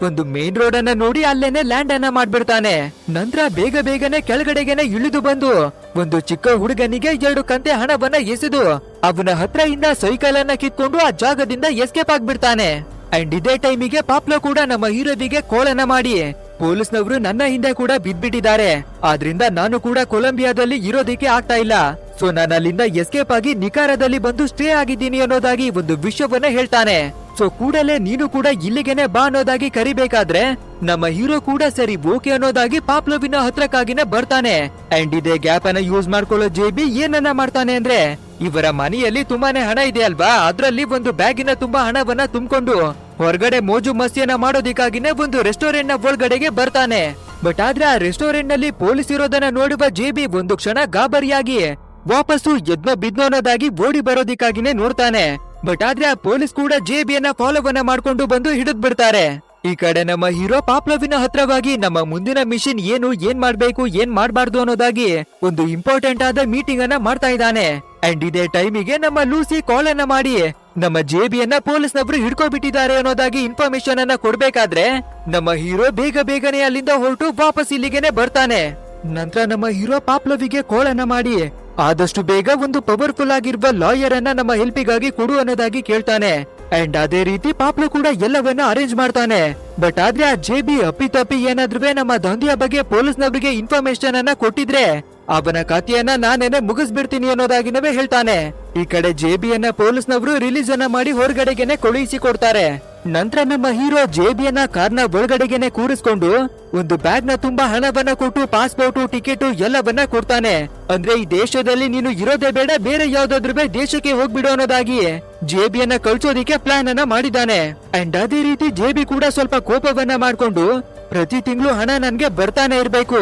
ಒಂದು ಮೇನ್ ರೋಡ್ ಅನ್ನ ನೋಡಿ ಅಲ್ಲೇನೆ ಲ್ಯಾಂಡ್ ಅನ್ನ ಮಾಡ್ಬಿಡ್ತಾನೆ. ನಂತರ ಬೇಗ ಬೇಗನೆ ಕೆಳಗಡೆಗೆನೆ ಇಳಿದು ಬಂದು, ಒಂದು ಚಿಕ್ಕ ಹುಡುಗನಿಗೆ ಎರಡು ಕಂತೆ ಹಣವನ್ನ ಎಸೆದು, ಅವನ ಹತ್ರ ಇಂದ ಸೈಕಲ್ ಅನ್ನ ಕಿತ್ಕೊಂಡು ಆ ಜಾಗದಿಂದ ಎಸ್ಕೇಪ್ ಆಗ್ಬಿಡ್ತಾನೆ. ಅಂಡ್ ಇದೇ ಟೈಮಿಗೆ ಪಾಪ್ಲೋ ಕೂಡ ನಮ್ಮ ಹೀರೋವಿಗೆ ಕೋಳನ ಮಾಡಿ. ಪೊಲೀಸ್ನವರು ನನ್ನ ಹಿಂದೆ ಕೂಡ ಬಿದ್ಬಿಟ್ಟಿದ್ದಾರೆ. ಆದ್ರಿಂದ ನಾನು ಕೂಡ ಕೊಲಂಬಿಯಾದಲ್ಲಿ ಇರೋದಿಕ್ಕೆ ಆಗ್ತಾ ಇಲ್ಲ. ಸೊ ನಾನು ಅಲ್ಲಿಂದ ಎಸ್ಕೇಪ್ ಆಗಿ ನಿಖಾರದಲ್ಲಿ ಬಂದು ಸ್ಟೇ ಆಗಿದ್ದೀನಿ ಅನ್ನೋದಾಗಿ ಒಂದು ವಿಷಯವನ್ನ ಹೇಳ್ತಾನೆ. ಸೊ ಕೂಡಲೇ ನೀನು ಕೂಡ ಇಲ್ಲಿಗೆನೆ ಬಾ ಅನ್ನೋದಾಗಿ ಕರಿಬೇಕಾದ್ರೆ ನಮ್ಮ ಹೀರೋ ಕೂಡ ಸರಿ ಓಕೆ ಅನ್ನೋದಾಗಿ ಪಾಪ್ಲೋವಿನ ಹತ್ರಕ್ಕಾಗಿನ ಬರ್ತಾನೆ. ಅಂಡ್ ಇದೇ ಗ್ಯಾಪ್ ಅನ್ನ ಯೂಸ್ ಮಾಡ್ಕೊಳ್ಳೋ ಜೇಬಿ ಏನನ್ನ ಮಾಡ್ತಾನೆ ಅಂದ್ರೆ? ಇವರ ಮನೆಯಲ್ಲಿ ತುಂಬಾನೇ ಹಣ ಇದೆ ಅಲ್ವಾ? ಅದ್ರಲ್ಲಿ ಒಂದು ಬ್ಯಾಗಿನ ತುಂಬಾ ಹಣವನ್ನ ತುಂಬಿಕೊಂಡು. ಹೊರಗಡೆ ಮೋಜು ಮಸ್ತಿಯನ್ನ ಮಾಡೋದಿಕ್ಕಾಗಿನೇ ಒಂದು ರೆಸ್ಟೋರೆಂಟ್ನ ಒಳಗಡೆಗೆ ಬರ್ತಾನೆ. ಬಟ್ ಆದ್ರೆ ಆ ರೆಸ್ಟೋರೆಂಟ್ನಲ್ಲಿ ಪೊಲೀಸ್ ಇರೋದನ್ನ ನೋಡುವ ಜೇಬಿ ಒಂದು ಕ್ಷಣ ಗಾಬರಿಯಾಗಿ, ವಾಪಸ್ಸು ಯದ್ಮ ಬಿದ್ನೋನದಾಗಿ ಓಡಿ ಬರೋದಿಕ್ಕಾಗಿನೇ ನೋಡ್ತಾನೆ. ಬಟ್ ಆದ್ರೆ ಆ ಪೊಲೀಸ್ ಕೂಡ ಜೇಬಿಯನ್ನ ಫಾಲೋವನ್ನ ಮಾಡ್ಕೊಂಡು ಬಂದು ಹಿಡಿದ್ ಬಿಡ್ತಾರೆ ಈ ಕಡೆ ನಮ್ಮ ಹೀರೋ ಪಾಪ್ಲವಿನ ಹತ್ರವಾಗಿ ನಮ್ಮ ಮುಂದಿನ ಮಿಷನ್ ಏನು, ಏನ್ ಮಾಡ್ಬೇಕು, ಏನ್ ಮಾಡ್ಬಾರ್ದು ಅನ್ನೋದಾಗಿ ಒಂದು ಇಂಪಾರ್ಟೆಂಟ್ ಆದ ಮೀಟಿಂಗ್ ಅನ್ನ ಮಾಡ್ತಾ ಇದ್ದಾನೆ. ಅಂಡ್ ಇದೇ ಟೈಮಿಗೆ ನಮ್ಮ ಲೂಸಿ ಕಾಲ್ ಅನ್ನ ಮಾಡಿ ನಮ್ಮ ಜೇಬಿಯನ್ನ ಪೊಲೀಸ್ನವರು ಹಿಡ್ಕೊಬಿಟ್ಟಿದ್ದಾರೆ ಅನ್ನೋದಾಗಿ ಇನ್ಫಾರ್ಮೇಶನ್ ಅನ್ನ ಕೊಡ್ಬೇಕಾದ್ರೆ ನಮ್ಮ ಹೀರೋ ಬೇಗ ಬೇಗನೆ ಅಲ್ಲಿಂದ ಹೊರಟು ವಾಪಸ್ ಇಲ್ಲಿಗೆನೆ ಬರ್ತಾನೆ. ನಂತರ ನಮ್ಮ ಹೀರೋ ಪಾಪ್ಲವಿಗೆ ಕಾಲ್ ಅನ್ನ ಮಾಡಿ ಆದಷ್ಟು ಬೇಗ ಒಂದು ಪವರ್ಫುಲ್ ಆಗಿರುವ ಲಾಯರ್ ಅನ್ನ ನಮ್ಮ ಹೆಲ್ಪಿಗಾಗಿ ಕೊಡು ಅನ್ನೋದಾಗಿ ಕೇಳ್ತಾನೆ. ಅಂಡ್ ಅದೇ ರೀತಿ ಪಾಪ್ಲು ಕೂಡ ಎಲ್ಲವನ್ನ ಅರೇಂಜ್ ಮಾಡ್ತಾನೆ. ಬಟ್ ಆದ್ರೆ ಆ ಜೆ ಬಿ ಅಪ್ಪಿತಪ್ಪಿ ಏನಾದ್ರೂ ನಮ್ಮ ದಂಧೆಯ ಬಗ್ಗೆ ಪೊಲೀಸ್ನವರಿಗೆ ಇನ್ಫಾರ್ಮೇಶನ್ ಅನ್ನ ಕೊಟ್ಟಿದ್ರೆ, ಅವನ ಕಥೆಯನ್ನ ನಾನೇನೆ ಮುಗಿಸ್ಬಿಡ್ತೀನಿ ಅನ್ನೋದಾಗಿನವೇ ಹೇಳ್ತಾನೆ. ಈ ಕಡೆ ಜೇಬಿಯನ್ನ ಪೊಲೀಸ್ನವರು ರಿಲೀಸ್ ಅನ್ನ ಮಾಡಿ ಹೊರಗಡೆಗೆನೆ ಕಳುಹಿಸಿ ಕೊಡ್ತಾರೆ. ನಂತರ ನಮ್ಮ ಹೀರೋ ಜೇಬಿಯನ್ನ ಕಾರ್ನ ಒಳಗಡೆಗೆನೆ ಕೂರಿಸ್ಕೊಂಡು ಒಂದು ಬ್ಯಾಗ್ನ ತುಂಬಾ ಹಣವನ್ನ ಕೊಟ್ಟು ಪಾಸ್ಪೋರ್ಟ್, ಟಿಕೆಟ್ ಎಲ್ಲವನ್ನ ಕೊಡ್ತಾನೆ. ಅಂದ್ರೆ ಈ ದೇಶದಲ್ಲಿ ನೀನು ಇರೋದೇ ಬೇಡ, ಬೇರೆ ಯಾವ್ದಾದ್ರು ಬೇರೆ ದೇಶಕ್ಕೆ ಹೋಗ್ಬಿಡು ಅನ್ನೋದಾಗಿ ಜೇಬಿಯನ್ನ ಕಳ್ಸೋದಿಕ್ಕೆ ಪ್ಲಾನ್ ಅನ್ನ ಮಾಡಿದ್ದಾನೆ. ಅಂಡ್ ಅದೇ ರೀತಿ ಜೇಬಿ ಕೂಡ ಸ್ವಲ್ಪ ಕೋಪವನ್ನ ಮಾಡ್ಕೊಂಡು ಪ್ರತಿ ತಿಂಗಳು ಹಣ ನನ್ಗೆ ಬರ್ತಾನೆ ಇರ್ಬೇಕು.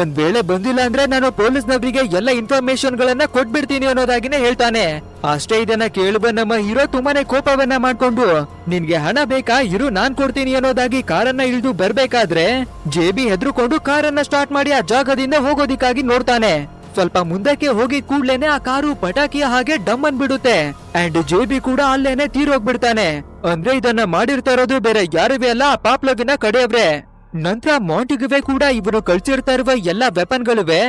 ಒಂದ್ ವೇಳೆ ಬಂದಿಲ್ಲ ಅಂದ್ರೆ ನಾನು ಪೊಲೀಸ್ನವರಿಗೆ ಎಲ್ಲ ಇನ್ಫಾರ್ಮೇಶನ್ ಗಳನ್ನ ಕೊಟ್ಬಿಡ್ತೀನಿ ಅನ್ನೋದಾಗಿನೇ ಹೇಳ್ತಾನೆ. ಅಷ್ಟೇ ಇದನ್ನ ಕೇಳುವ ನಮ್ಮ ಹೀರೋ ತುಂಬಾನೇ ಕೋಪವನ್ನ ಮಾಡ್ಕೊಂಡು, ನಿನ್ಗೆ ಹಣ ಬೇಕಾ? ಇರು, ನಾನ್ ಕೊಡ್ತೀನಿ ಅನ್ನೋದಾಗಿ ಕಾರನ್ನ ಇಳಿದು ಬರ್ಬೇಕಾದ್ರೆ ಜೇಬಿ ಹೆದ್ರುಕೊಂಡು ಕಾರನ್ನ ಸ್ಟಾರ್ಟ್ ಮಾಡಿ ಆ ಜಾಗದಿಂದ ಹೋಗೋದಿಕ್ಕಾಗಿ ನೋಡ್ತಾನೆ. ಸ್ವಲ್ಪ ಮುಂದಕ್ಕೆ ಹೋಗಿ ಕೂಡ್ಲೇನೆ ಆ ಕಾರು ಪಟಾಕಿಯ ಹಾಗೆ ಡಮ್ ಬಿಡುತ್ತೆ. ಅಂಡ್ ಜೇಬಿ ಕೂಡ ಅಲ್ಲೇನೆ ತೀರೋಗ್ಬಿಡ್ತಾನೆ. ಅಂದ್ರೆ ಇದನ್ನ ಮಾಡಿರ್ತಾ ಇರೋದು ಬೇರೆ ಯಾರಿವೆ ಅಲ್ಲ, ಆ ಪಾಪ್ಲಗಿನ ಕಡೆಯವ್ರೆ. ನಂತರ ಮಾಂಟಿಗುವೆ ಕೂಡ ಇವರು ಕಳ್ಸಿರ್ತಾ ಇರುವ ಎಲ್ಲಾ ವೆಪನ್ಗಳುವೆ.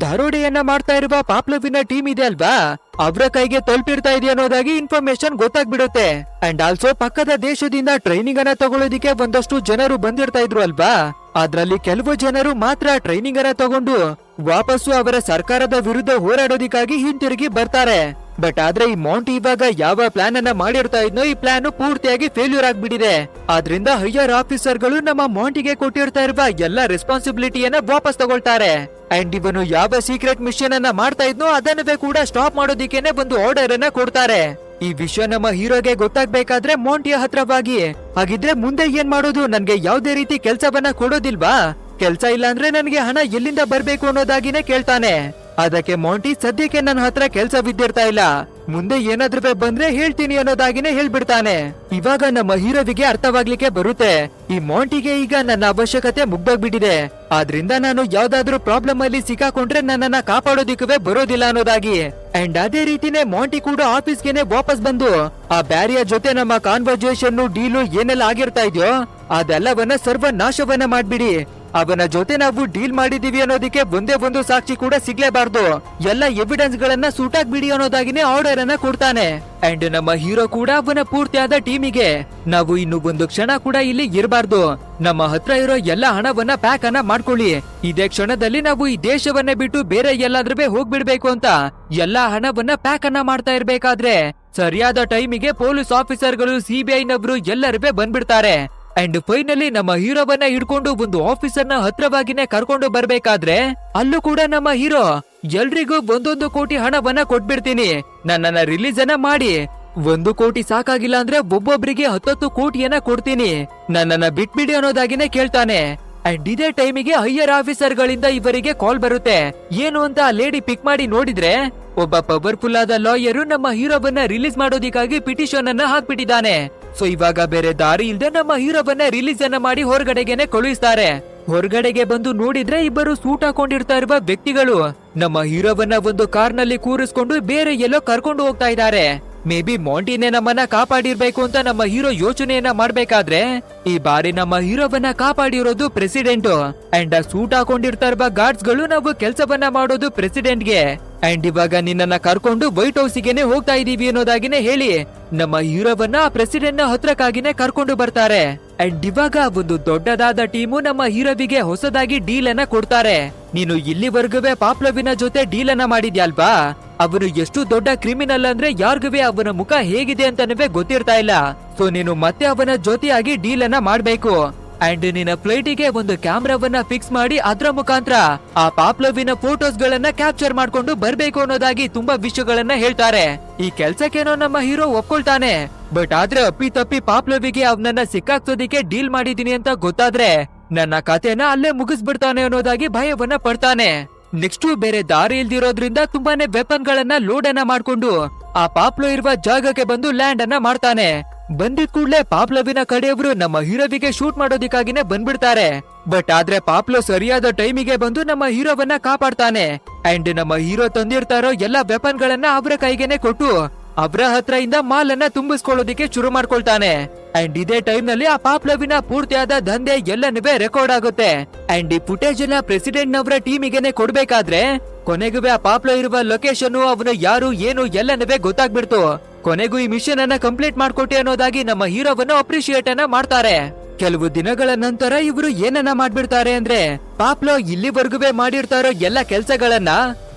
ದರೋಡೆಯನ್ನ ಮಾಡ್ತಾ ಇರುವ ಪಾಪ್ಲವಿನ ಟೀಮ್ ಇದೆ ಅಲ್ವಾ? ಅವರ ಕೈಗೆ ತಲುಪಿರ್ತಾ ಇದೆ ಅನ್ನೋದಾಗಿ ಇನ್ಫಾರ್ಮೇಶನ್ ಗೊತ್ತಾಗ್ಬಿಡುತ್ತೆ. ಅಂಡ್ ಆಲ್ಸೋ ಪಕ್ಕದ ದೇಶದಿಂದ ಟ್ರೈನಿಂಗ್ ಅನ್ನ ತಗೊಳ್ಳೋದಿಕ್ಕೆ ಒಂದಷ್ಟು ಜನರು ಬಂದಿರ್ತಾ ಇದ್ರು ಅಲ್ವಾ? ಅದ್ರಲ್ಲಿ ಕೆಲವು ಜನರು ಮಾತ್ರ ಟ್ರೈನಿಂಗ್ ಅನ್ನ ತಗೊಂಡು ವಾಪಸ್ಸು ಅವರ ಸರ್ಕಾರದ ವಿರುದ್ಧ ಹೋರಾಡೋದಿಕ್ಕಾಗಿ ಹಿಂತಿರುಗಿ ಬರ್ತಾರೆ. ಬಟ್ ಆದ್ರೆ ಈ ಮೌಂಟ್ ಇವಾಗ ಯಾವ ಪ್ಲಾನ್ ಅನ್ನ ಮಾಡಿರ್ತಾ ಇದ್ನೋ ಈ ಪ್ಲಾನ್ ಪೂರ್ತಿಯಾಗಿ ಫೇಲ್ಯೂರ್ ಆಗ್ಬಿಟ್ಟಿದೆ. ಆದ್ರಿಂದ ಹೈಯರ್ ಆಫೀಸರ್ಗಳು ನಮ್ಮ ಮೌಂಟಿಗೆ ಕೊಟ್ಟಿರ್ತಾ ಇರುವ ಎಲ್ಲ ರೆಸ್ಪಾನ್ಸಿಬಿಲಿಟಿಯನ್ನ ವಾಪಸ್ ತಗೊಳ್ತಾರೆ. ಅಂಡ್ ಇವನು ಯಾವ ಸೀಕ್ರೆಟ್ ಮಿಷನ್ ಅನ್ನ ಮಾಡ್ತಾ ಇದ್ನೋ ಅದನ್ನವೇ ಕೂಡ ಸ್ಟಾಪ್ ಮಾಡೋದಿಕ್ಕೇನೆ ಒಂದು ಆರ್ಡರ್ ಅನ್ನ ಕೊಡ್ತಾರೆ. ಈ ವಿಷಯ ನಮ್ಮ ಹೀರೋಗೆ ಗೊತ್ತಾಗ್ಬೇಕಾದ್ರೆ ಮೋಂಟಿಯ ಹತ್ರವಾಗಿ ಹಾಗಿದ್ರೆ ಮುಂದೆ ಏನ್ ಮಾಡೋದು? ನನ್ಗೆ ಯಾವ್ದೇ ರೀತಿ ಕೆಲ್ಸವನ್ನ ಕೊಡೋದಿಲ್ವಾ? ಕೆಲ್ಸ ಇಲ್ಲ ಅಂದ್ರೆ ನನ್ಗೆ ಹಣ ಎಲ್ಲಿಂದ ಬರ್ಬೇಕು ಅನ್ನೋದಾಗಿನೇ ಕೇಳ್ತಾನೆ. ಅದಕ್ಕೆ ಮೋಂಟಿ ಸದ್ಯಕ್ಕೆ ನನ್ನ ಹತ್ರ ಕೆಲ್ಸ ಬಿದ್ದಿರ್ತಾ ಇಲ್ಲ. ಮುಂದೆ ಏನಾದ್ರೂ ಬಂದ್ರೆ ಹೇಳ್ತೀನಿ ಅನ್ನೋದಾಗಿನೇ ಹೇಳ್ಬಿಡ್ತಾನೆ. ಇವಾಗ ನಮ್ಮ ಹೀರೋವಿಗೆ ಅರ್ಥವಾಗ್ಲಿಕ್ಕೆ ಬರುತ್ತೆ. ಈ ಮಾಂಟಿಗೆ ಈಗ ನನ್ನ ಅವಶ್ಯಕತೆ ಮುಗ್ದೋಗ್ಬಿಟ್ಟಿದೆ. ಆದ್ರಿಂದ ನಾನು ಯಾವ್ದಾದ್ರು ಪ್ರಾಬ್ಲಮ್ ಅಲ್ಲಿ ಸಿಕ್ಕಾಕೊಂಡ್ರೆ ನನ್ನನ್ನ ಕಾಪಾಡೋದಿಕ್ಕೂ ಬರೋದಿಲ್ಲ ಅನ್ನೋದಾಗಿ. ಅಂಡ್ ಅದೇ ರೀತಿನೇ ಮಾಂಟಿ ಕೂಡ ಆಫೀಸ್ಗೆನೆ ವಾಪಸ್ ಬಂದು, ಆ ಬ್ಯಾರಿಯರ್ ಜೊತೆ ನಮ್ಮ ಕಾನ್ವರ್ಜೇಷನ್ ಡೀಲು ಏನೆಲ್ಲ ಆಗಿರ್ತಾ ಇದೆಯೋ, ಅದೆಲ್ಲವನ್ನ ಸರ್ವ ನಾಶವನ್ನ ಮಾಡ್ಬಿಡಿ. ಅವನ ಜೊತೆ ನಾವು ಡೀಲ್ ಮಾಡಿದೀವಿ ಅನ್ನೋದಕ್ಕೆ ಒಂದೇ ಒಂದು ಸಾಕ್ಷಿ ಕೂಡ ಸಿಗ್ಲೇಬಾರ್ದು. ಎಲ್ಲ ಎವಿಡೆನ್ಸ್ ಗಳನ್ನ ಸೂಟಾಗಿ ಬಿಡಿ ಅನ್ನೋದಾಗಿನೇ ಆರ್ಡರ್ ಅನ್ನ ಕೊಡ್ತಾನೆ. ಅಂಡ್ ನಮ್ಮ ಹೀರೋ ಕೂಡ ಅವನ ಪೂರ್ತಿಯಾದ ಟೀಮಿಗೆ. ನಾವು ಇನ್ನು ಒಂದು ಕ್ಷಣ ಕೂಡ ಇಲ್ಲಿ ಇರಬಾರ್ದು. ನಮ್ಮ ಹತ್ರ ಇರೋ ಎಲ್ಲ ಹಣವನ್ನ ಪ್ಯಾಕ್ ಅನ್ನ ಮಾಡ್ಕೊಳ್ಳಿ. ಇದೇ ಕ್ಷಣದಲ್ಲಿ ನಾವು ಈ ದೇಶವನ್ನ ಬಿಟ್ಟು ಬೇರೆ ಎಲ್ಲಾದ್ರೂ ಹೋಗ್ಬಿಡ್ಬೇಕು ಅಂತ ಎಲ್ಲಾ ಹಣವನ್ನ ಪ್ಯಾಕ್ ಅನ್ನ ಮಾಡ್ತಾ ಇರ್ಬೇಕಾದ್ರೆ. ಸರಿಯಾದ ಟೈಮಿಗೆ ಪೊಲೀಸ್ ಆಫೀಸರ್ಗಳು ಸಿಬಿಐ ನವರು ಎಲ್ಲರೂ ಬಂದ್ಬಿಡ್ತಾರೆ. ಅಂಡ್ ಫೈನಲಿ ನಮ್ಮ ಹೀರೋವನ್ನ ಹಿಡ್ಕೊಂಡು ಒಂದು ಆಫೀಸರ್ನ ಹತ್ರವಾಗಿನೇ ಕರ್ಕೊಂಡು ಬರ್ಬೇಕಾದ್ರೆ ಅಲ್ಲೂ ಕೂಡ ನಮ್ಮ ಹೀರೋ, ಎಲ್ರಿಗೂ ಒಂದೊಂದು ಕೋಟಿ ಹಣವನ್ನ ಕೊಟ್ಬಿಡ್ತೀನಿ. ನನ್ನನ್ನ ರಿಲೀಸ್ ಅನ್ನ ಮಾಡಿ. ಒಂದು ಕೋಟಿ ಸಾಕಾಗಿಲ್ಲ ಅಂದ್ರೆ ಒಬ್ಬೊಬ್ರಿಗೆ ಹತ್ತತ್ತು ಕೋಟಿಯನ್ನ ಕೊಡ್ತೀನಿ. ನನ್ನನ್ನ ಬಿಟ್ಬಿಡಿ ಅನ್ನೋದಾಗಿನೇ ಕೇಳ್ತಾನೆ. ಅಂಡ್ ಇದೇ ಟೈಮಿಗೆ ಹೈಯರ್ ಆಫೀಸರ್ ಗಳಿಂದ ಇವರಿಗೆ ಕಾಲ್ ಬರುತ್ತೆ. ಏನು ಅಂತ ಆ ಲೇಡಿ ಪಿಕ್ ಮಾಡಿ ನೋಡಿದ್ರೆ, ಒಬ್ಬ ಪವರ್ಫುಲ್ ಆದ ಲಾಯರು ನಮ್ಮ ಹೀರೋವನ್ನ ರಿಲೀಸ್ ಮಾಡೋದಿಕ್ಕಾಗಿ ಪಿಟಿಷನ್ ಅನ್ನ ಹಾಕ್ಬಿಟ್ಟಿದ್ದಾನೆ. ಸೊ ಇವಾಗ ಬೇರೆ ದಾರಿ ಇಲ್ಲದೆ ನಮ್ಮ ಹೀರೋವನ್ನ ರಿಲೀಸ್ ಅನ್ನ ಮಾಡಿ ಹೊರಗಡೆಗೆನೆ ಕಳುಹಿಸ್ತಾರೆ. ಹೊರಗಡೆಗೆ ಬಂದು ನೋಡಿದ್ರೆ ಇಬ್ಬರು ಸೂಟ್ ಹಾಕೊಂಡಿರ್ತಾ ಇರುವ ವ್ಯಕ್ತಿಗಳು. ನಮ್ಮ ಹೀರೋವನ್ನ ಒಂದು ಕಾರ್ನಲ್ಲಿ ಕೂರಿಸ್ಕೊಂಡು ಬೇರೆ ಎಲ್ಲೋ ಕರ್ಕೊಂಡು ಹೋಗ್ತಾ ಇದ್ದಾರೆ. ಮೇ ಬಿ ಮಾಂಟಿನೇ ನಮ್ಮನ್ನ ಕಾಪಾಡಿರ್ಬೇಕು ಅಂತ ನಮ್ಮ ಹೀರೋ ಯೋಚನೆಯನ್ನ ಮಾಡ್ಬೇಕಾದ್ರೆ ಈ ಬಾರಿ ನಮ್ಮ ಹೀರೋವನ್ನ ಕಾಪಾಡಿರೋದು ಪ್ರೆಸಿಡೆಂಟ್. ಅಂಡ್ ಸೂಟ್ ಹಾಕೊಂಡಿರ್ತಾರ ಗಾರ್ಡ್ಸ್ಗಳು ನಾವು ಕೆಲಸವನ್ನ ಮಾಡೋದು ಪ್ರೆಸಿಡೆಂಟ್ಗೆ. ಅಂಡ್ ಇವಾಗ ನಿನ್ನನ್ನ ಕರ್ಕೊಂಡು ವೈಟ್ ಹೌಸಿಗೆನೆ ಹೋಗ್ತಾ ಇದೀವಿ ಅನ್ನೋದಾಗಿನೇ ಹೇಳಿ ನಮ್ಮ ಹೀರೋವನ್ನ ಪ್ರೆಸಿಡೆಂಟ್ನ ಹತ್ರಕ್ಕಾಗಿನೇ ಕರ್ಕೊಂಡು ಬರ್ತಾರೆ. ಅಂಡ್ ಇವಾಗ ಒಂದು ದೊಡ್ಡದಾದ ಟೀಮು ನಮ್ಮ ಹೀರೋವಿಗೆ ಹೊಸದಾಗಿ ಡೀಲ್ ಅನ್ನ ಕೊಡ್ತಾರೆ. ನೀನು ಇಲ್ಲಿವರೆಗೂ ಪಾಪ್ಲವಿನ ಜೊತೆ ಡೀಲ್ ಅನ್ನ ಮಾಡಿದ್ಯಲ್ವಾ? ಅವನು ಎಷ್ಟು ದೊಡ್ಡ ಕ್ರಿಮಿನಲ್ ಅಂದ್ರೆ ಯಾರಿಗೂ ಅವನ ಮುಖ ಹೇಗಿದೆ ಅಂತನವೇ ಗೊತ್ತಿರ್ತಾ ಇಲ್ಲ. ಸೊ ನೀನು ಮತ್ತೆ ಅವನ ಜೊತೆಯಾಗಿ ಡೀಲ್ ಅನ್ನ ಮಾಡ್ಬೇಕು. ಅಂಡ್ ನಿನ್ನ ಫ್ಲೈಟಿಗೆ ಒಂದು ಕ್ಯಾಮ್ರಾವನ್ನ ಫಿಕ್ಸ್ ಮಾಡಿ ಅದ್ರ ಮುಖಾಂತರ ಆ ಪಾಪ್ಲವಿನ ಫೋಟೋಸ್ ಗಳನ್ನ ಕ್ಯಾಪ್ಚರ್ ಮಾಡ್ಕೊಂಡು ಬರ್ಬೇಕು ಅನ್ನೋದಾಗಿ ತುಂಬಾ ವಿಷಯಗಳನ್ನ ಹೇಳ್ತಾರೆ. ಈ ಕೆಲ್ಸಕ್ಕೇನೋ ನಮ್ಮ ಹೀರೋ ಒಪ್ಕೊಳ್ತಾನೆ. ಬಟ್ ಆದ್ರೆ ಅಪ್ಪಿ ತಪ್ಪಿ ಪಾಪ್ಲವಿಗೆ ಅವನನ್ನ ಸಿಕ್ಕಾಕ್ಸೋದಿಕ್ಕೆ ಡೀಲ್ ಮಾಡಿದೀನಿ ಅಂತ ಗೊತ್ತಾದ್ರೆ ನನ್ನ ಕಥೆನ ಅಲ್ಲೇ ಮುಗಿಸ್ಬಿಡ್ತಾನೆ ಅನ್ನೋದಾಗಿ ಭಯವನ್ನ ಪಡ್ತಾನೆ. ನೆಕ್ಸ್ಟ್ ಬೇರೆ ದಾರಿ ಇಲ್ದಿರೋದ್ರಿಂದ ತುಂಬಾನೇ ವೆಪನ್ ಗಳನ್ನ ಲೋಡ್ ಅನ್ನ ಮಾಡ್ಕೊಂಡು ಆ ಪಾಪ್ಲೋ ಇರುವ ಜಾಗಕ್ಕೆ ಬಂದು ಲ್ಯಾಂಡ್ ಅನ್ನ ಮಾಡ್ತಾನೆ. ಬಂದಿದ್ ಕೂಡಲೇ ಪಾಪ್ಲೋವಿನ ಕಡೆಯವರು ನಮ್ಮ ಹೀರೋವಿಗೆ ಶೂಟ್ ಮಾಡೋದಿಕ್ಕಾಗಿನೇ ಬಂದ್ಬಿಡ್ತಾರೆ. ಬಟ್ ಆದ್ರೆ ಪಾಪ್ಲೋ ಸರಿಯಾದ ಟೈಮಿಗೆ ಬಂದು ನಮ್ಮ ಹೀರೋವನ್ನ ಕಾಪಾಡ್ತಾನೆ. ಅಂಡ್ ನಮ್ಮ ಹೀರೋ ತಂದಿರ್ತಾರೋ ಎಲ್ಲಾ ವೆಪನ್ ಗಳನ್ನ ಅವರ ಕೈಗೆನೆ ಕೊಟ್ಟು ಅವರ ಹತ್ರ ಇಂದ ಮಾಲನ್ನ ತುಂಬಿಸ್ಕೊಳ್ಳೋದಿಕ್ಕೆ ಶುರು ಮಾಡ್ಕೊಳ್ತಾನೆ. ಅಂಡ್ ಇದೇ ಟೈಮ್ನಲ್ಲಿ ಆ ಪಾಪ್ಲವಿನ ಪೂರ್ತಿಯಾದ ದಂಧೆ ಎಲ್ಲನೂ ರೆಕಾರ್ಡ್ ಆಗುತ್ತೆ. ಅಂಡ್ ಈ ಫುಟೇಜ್ ಅನ್ನ ಪ್ರೆಸಿಡೆಂಟ್ ನವರ ಟೀಮಿಗೆನೆ ಕೊಡ್ಬೇಕಾದ್ರೆ, ಕೊನೆಗೂ ಆ ಪಾಪ್ಲ ಇರುವ ಲೊಕೇಶನ್ ಅವನು ಯಾರು, ಏನು, ಎಲ್ಲನೂ ಗೊತ್ತಾಗ್ಬಿಡ್ತು. ಕೊನೆಗೂ ಈ ಮಿಷನ್ ಅನ್ನ ಕಂಪ್ಲೀಟ್ ಮಾಡ್ಕೊಟ್ಟೆ ಅನ್ನೋದಾಗಿ ನಮ್ಮ ಹೀರೋವನ್ನು ಅಪ್ರಿಶಿಯೇಟ್ ಅನ್ನ ಮಾಡ್ತಾರೆ. ಕೆಲವು ದಿನಗಳ ನಂತರ ಇವರು ಏನನ್ನ ಮಾಡ್ಬಿಡ್ತಾರೆ ಅಂದ್ರೆ ಪಾಪ್ಲೋ ಇಲ್ಲಿವರೆಗೂ ಮಾಡಿರ್ತಾರೋ ಎಲ್ಲ ಕೆಲಸಗಳನ್ನ,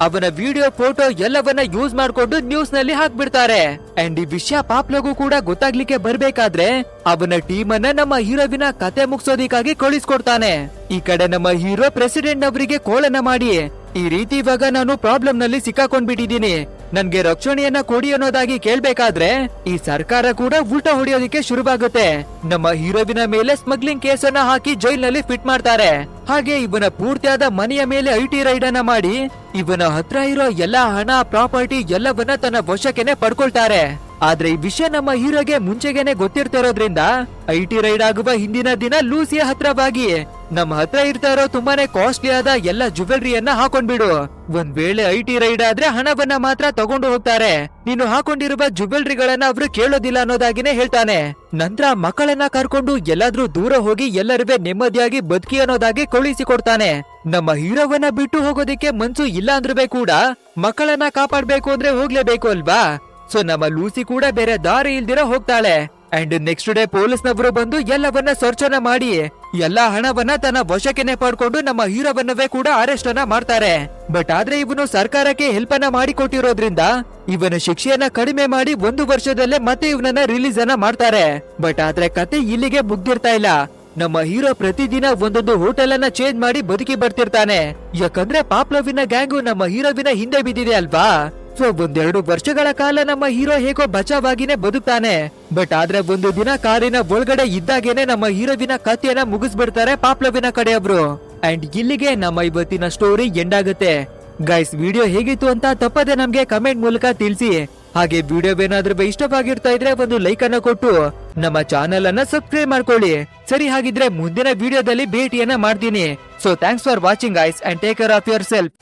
ಅವನ ವಿಡಿಯೋ, ಫೋಟೋ ಎಲ್ಲವನ್ನ ಯೂಸ್ ಮಾಡ್ಕೊಂಡು ನ್ಯೂಸ್ನಲ್ಲಿ ಹಾಕ್ಬಿಡ್ತಾರೆ. ಅಂಡ್ ಈ ವಿಷಯ ಪಾಪ್ಲೋಗೂ ಕೂಡ ಗೊತ್ತಾಗ್ಲಿಕ್ಕೆ ಬರ್ಬೇಕಾದ್ರೆ ಅವನ ಟೀಮ್ ಅನ್ನ ನಮ್ಮ ಹೀರೋವಿನ ಕತೆ ಮುಗಿಸೋದಿಕ್ಕಾಗಿ ಕಳಿಸ್ಕೊಡ್ತಾನೆ. ಈ ಕಡೆ ನಮ್ಮ ಹೀರೋ ಪ್ರೆಸಿಡೆಂಟ್ ಅವರಿಗೆ ಕೋಳನ ಮಾಡಿ, ಈ ರೀತಿ ಇವಾಗ ನಾನು ಪ್ರಾಬ್ಲಮ್ನಲ್ಲಿ ಸಿಕ್ಕಾಕೊಂಡ್ಬಿಟ್ಟಿದೀನಿ ನನ್ಗೆ ರಕ್ಷಣೆಯನ್ನ ಕೊಡಿ ಅನ್ನೋದಾಗಿ ಕೇಳ್ಬೇಕಾದ್ರೆ ಈ ಸರ್ಕಾರ ಕೂಡ ಉಲ್ಟಾ ಹೊಡೆಯೋದಿಕ್ಕೆ ಶುರುವಾಗುತ್ತೆ. ನಮ್ಮ ಹೀರೋವಿನ ಮೇಲೆ ಸ್ಮಗ್ಲಿಂಗ್ ಕೇಸನ್ನ ಹಾಕಿ ಜೈಲ್ನಲ್ಲಿ ಫಿಟ್ ಮಾಡ್ತಾರೆ. ಹಾಗೆ ಇವನ ಪೂರ್ತಿಯಾದ ಮನೆಯ ಮೇಲೆ ಐ ಟಿ ರೈಡ್ ಅನ್ನ ಮಾಡಿ ಇವನ ಹತ್ರ ಇರೋ ಎಲ್ಲಾ ಹಣ, ಪ್ರಾಪರ್ಟಿ ಎಲ್ಲವನ್ನ ತನ್ನ ವಶಕ್ಕೆನೆ ಪಡ್ಕೊಳ್ತಾರೆ. ಆದ್ರೆ ಈ ವಿಷಯ ನಮ್ಮ ಹೀರೋಗೆ ಮುಂಚೆಗೆನೆ ಗೊತ್ತಿರ್ತಿರೋದ್ರಿಂದ ಐ ಟಿ ರೈಡ್ ಆಗುವ ಹಿಂದಿನ ದಿನ ಲೂಸಿಯ ಹತ್ರವಾಗಿ ನಮ್ಮ ಹತ್ರ ಇರ್ತಾ ಇರೋ ತುಂಬಾನೇ ಕಾಸ್ಟ್ಲಿ ಆದ ಎಲ್ಲ ಜುವೆಲ್ರಿಯನ್ನ ಹಾಕೊಂಡ್ಬಿಡು. ಒಂದ್ ವೇಳೆ ಐ ಟಿ ರೈಡ್ ಆದ್ರೆ ಹಣವನ್ನ ಮಾತ್ರ ತಗೊಂಡು ಹೋಗ್ತಾರೆ. ನೀನು ಹಾಕೊಂಡಿರುವ ಜುವೆಲ್ರಿಗಳನ್ನ ಅವ್ರು ಕೇಳೋದಿಲ್ಲ ಅನ್ನೋದಾಗಿನೇ ಹೇಳ್ತಾನೆ. ನಂತರ ಮಕ್ಕಳನ್ನ ಕರ್ಕೊಂಡು ಎಲ್ಲಾದ್ರೂ ದೂರ ಹೋಗಿ ಎಲ್ಲರೂ ನೆಮ್ಮದಿಯಾಗಿ ಬದುಕಿ ಅನ್ನೋದಾಗಿ ಕಳುಹಿಸಿಕೊಡ್ತಾನೆ ನಮ್ಮ ಹೀರೋವನ್ನ ಬಿಟ್ಟು ಹೋಗೋದಿಕ್ಕೆ ಮನ್ಸು ಇಲ್ಲ ಅಂದ್ರೂ ಕೂಡ ಮಕ್ಕಳನ್ನ ಕಾಪಾಡ್ಬೇಕು ಅಂದ್ರೆ ಹೋಗ್ಲೇಬೇಕು ಅಲ್ವಾ? ಸೊ ನಮ್ಮ ಲೂಸಿ ಕೂಡ ಬೇರೆ ದಾರಿ ಇಲ್ದಿರ ಹೋಗ್ತಾಳೆ. ಅಂಡ್ ನೆಕ್ಸ್ಟ್ ಡೇ ಪೊಲೀಸ್ನವರು ಬಂದು ಎಲ್ಲವನ್ನ ಸರ್ಚನ ಮಾಡಿ. ಎಲ್ಲಾ ಹಣವನ್ನ ತನ್ನ ವಶಕ್ಕೆನೆ ಪಡ್ಕೊಂಡು ನಮ್ಮ ಹೀರೋವನ್ನವೇ ಕೂಡ ಅರೆಸ್ಟ್ ಅನ್ನ ಮಾಡ್ತಾರೆ. ಬಟ್ ಆದ್ರೆ ಇವನು ಸರ್ಕಾರಕ್ಕೆ ಹೆಲ್ಪ್ ಅನ್ನ ಮಾಡಿಕೊಟ್ಟಿರೋದ್ರಿಂದ ಇವನ ಶಿಕ್ಷೆಯನ್ನ ಕಡಿಮೆ ಮಾಡಿ ಒಂದು ವರ್ಷದಲ್ಲೇ ಮತ್ತೆ ಇವನನ್ನ ರಿಲೀಸ್ ಅನ್ನ ಮಾಡ್ತಾರೆ. ಬಟ್ ಆದ್ರೆ ಕತೆ ಇಲ್ಲಿಗೆ ಮುಗ್ದಿರ್ತಾ ಇಲ್ಲ. ನಮ್ಮ ಹೀರೋ ಪ್ರತಿದಿನ ಒಂದೊಂದು ಹೋಟೆಲ್ ಅನ್ನ ಚೇಂಜ್ ಮಾಡಿ ಬದುಕಿ ಬರ್ತಿರ್ತಾನೆ. ಯಾಕಂದ್ರೆ ಪಾಪ್ಲವಿನ ಗ್ಯಾಂಗು ನಮ್ಮ ಹೀರೋವಿನ ಹಿಂದೆ ಬಿದ್ದಿದೆ ಅಲ್ವಾ? ಸೊ ಒಂದೆರಡು ವರ್ಷಗಳ ಕಾಲ ನಮ್ಮ ಹೀರೋ ಹೇಗೋ ಬಚಾವಾಗಿನೇ ಬದುಕ್ತಾನೆ. ಬಟ್ ಆದ್ರೆ ಒಂದು ದಿನ ಕಾರಿನ ಒಳಗಡೆ ಇದ್ದಾಗೇನೆ ನಮ್ಮ ಹೀರೋವಿನ ಕಥೆಯನ್ನ ಮುಗಿಸ್ಬಿಡ್ತಾರೆ ಪಾಪ್ಲವಿನ ಕಡೆಯವರು. ಅಂಡ್ ಇಲ್ಲಿಗೆ ನಮ್ಮ ಇವತ್ತಿನ ಸ್ಟೋರಿ ಎಂಡ್ ಆಗುತ್ತೆ. ಗೈಸ್, ವಿಡಿಯೋ ಹೇಗಿತ್ತು ಅಂತ ತಪ್ಪದೆ ನಮ್ಗೆ ಕಮೆಂಟ್ ಮೂಲಕ ತಿಳಿಸಿ. ಹಾಗೆ ವಿಡಿಯೋ ಏನಾದ್ರೂ ಇಷ್ಟವಾಗಿರ್ತಾ ಇದ್ರೆ ಒಂದು ಲೈಕ್ ಅನ್ನ ಕೊಟ್ಟು. ನಮ್ಮ ಚಾನೆಲ್ ಅನ್ನ ಸಬ್ಸ್ಕ್ರೈಬ್ ಮಾಡ್ಕೊಳ್ಳಿ. ಸರಿ ಹಾಗಿದ್ರೆ ಮುಂದಿನ ವಿಡಿಯೋದಲ್ಲಿ ಭೇಟಿಯನ್ನ ಮಾಡ್ತೀನಿ. So thanks for watching guys and take care of yourself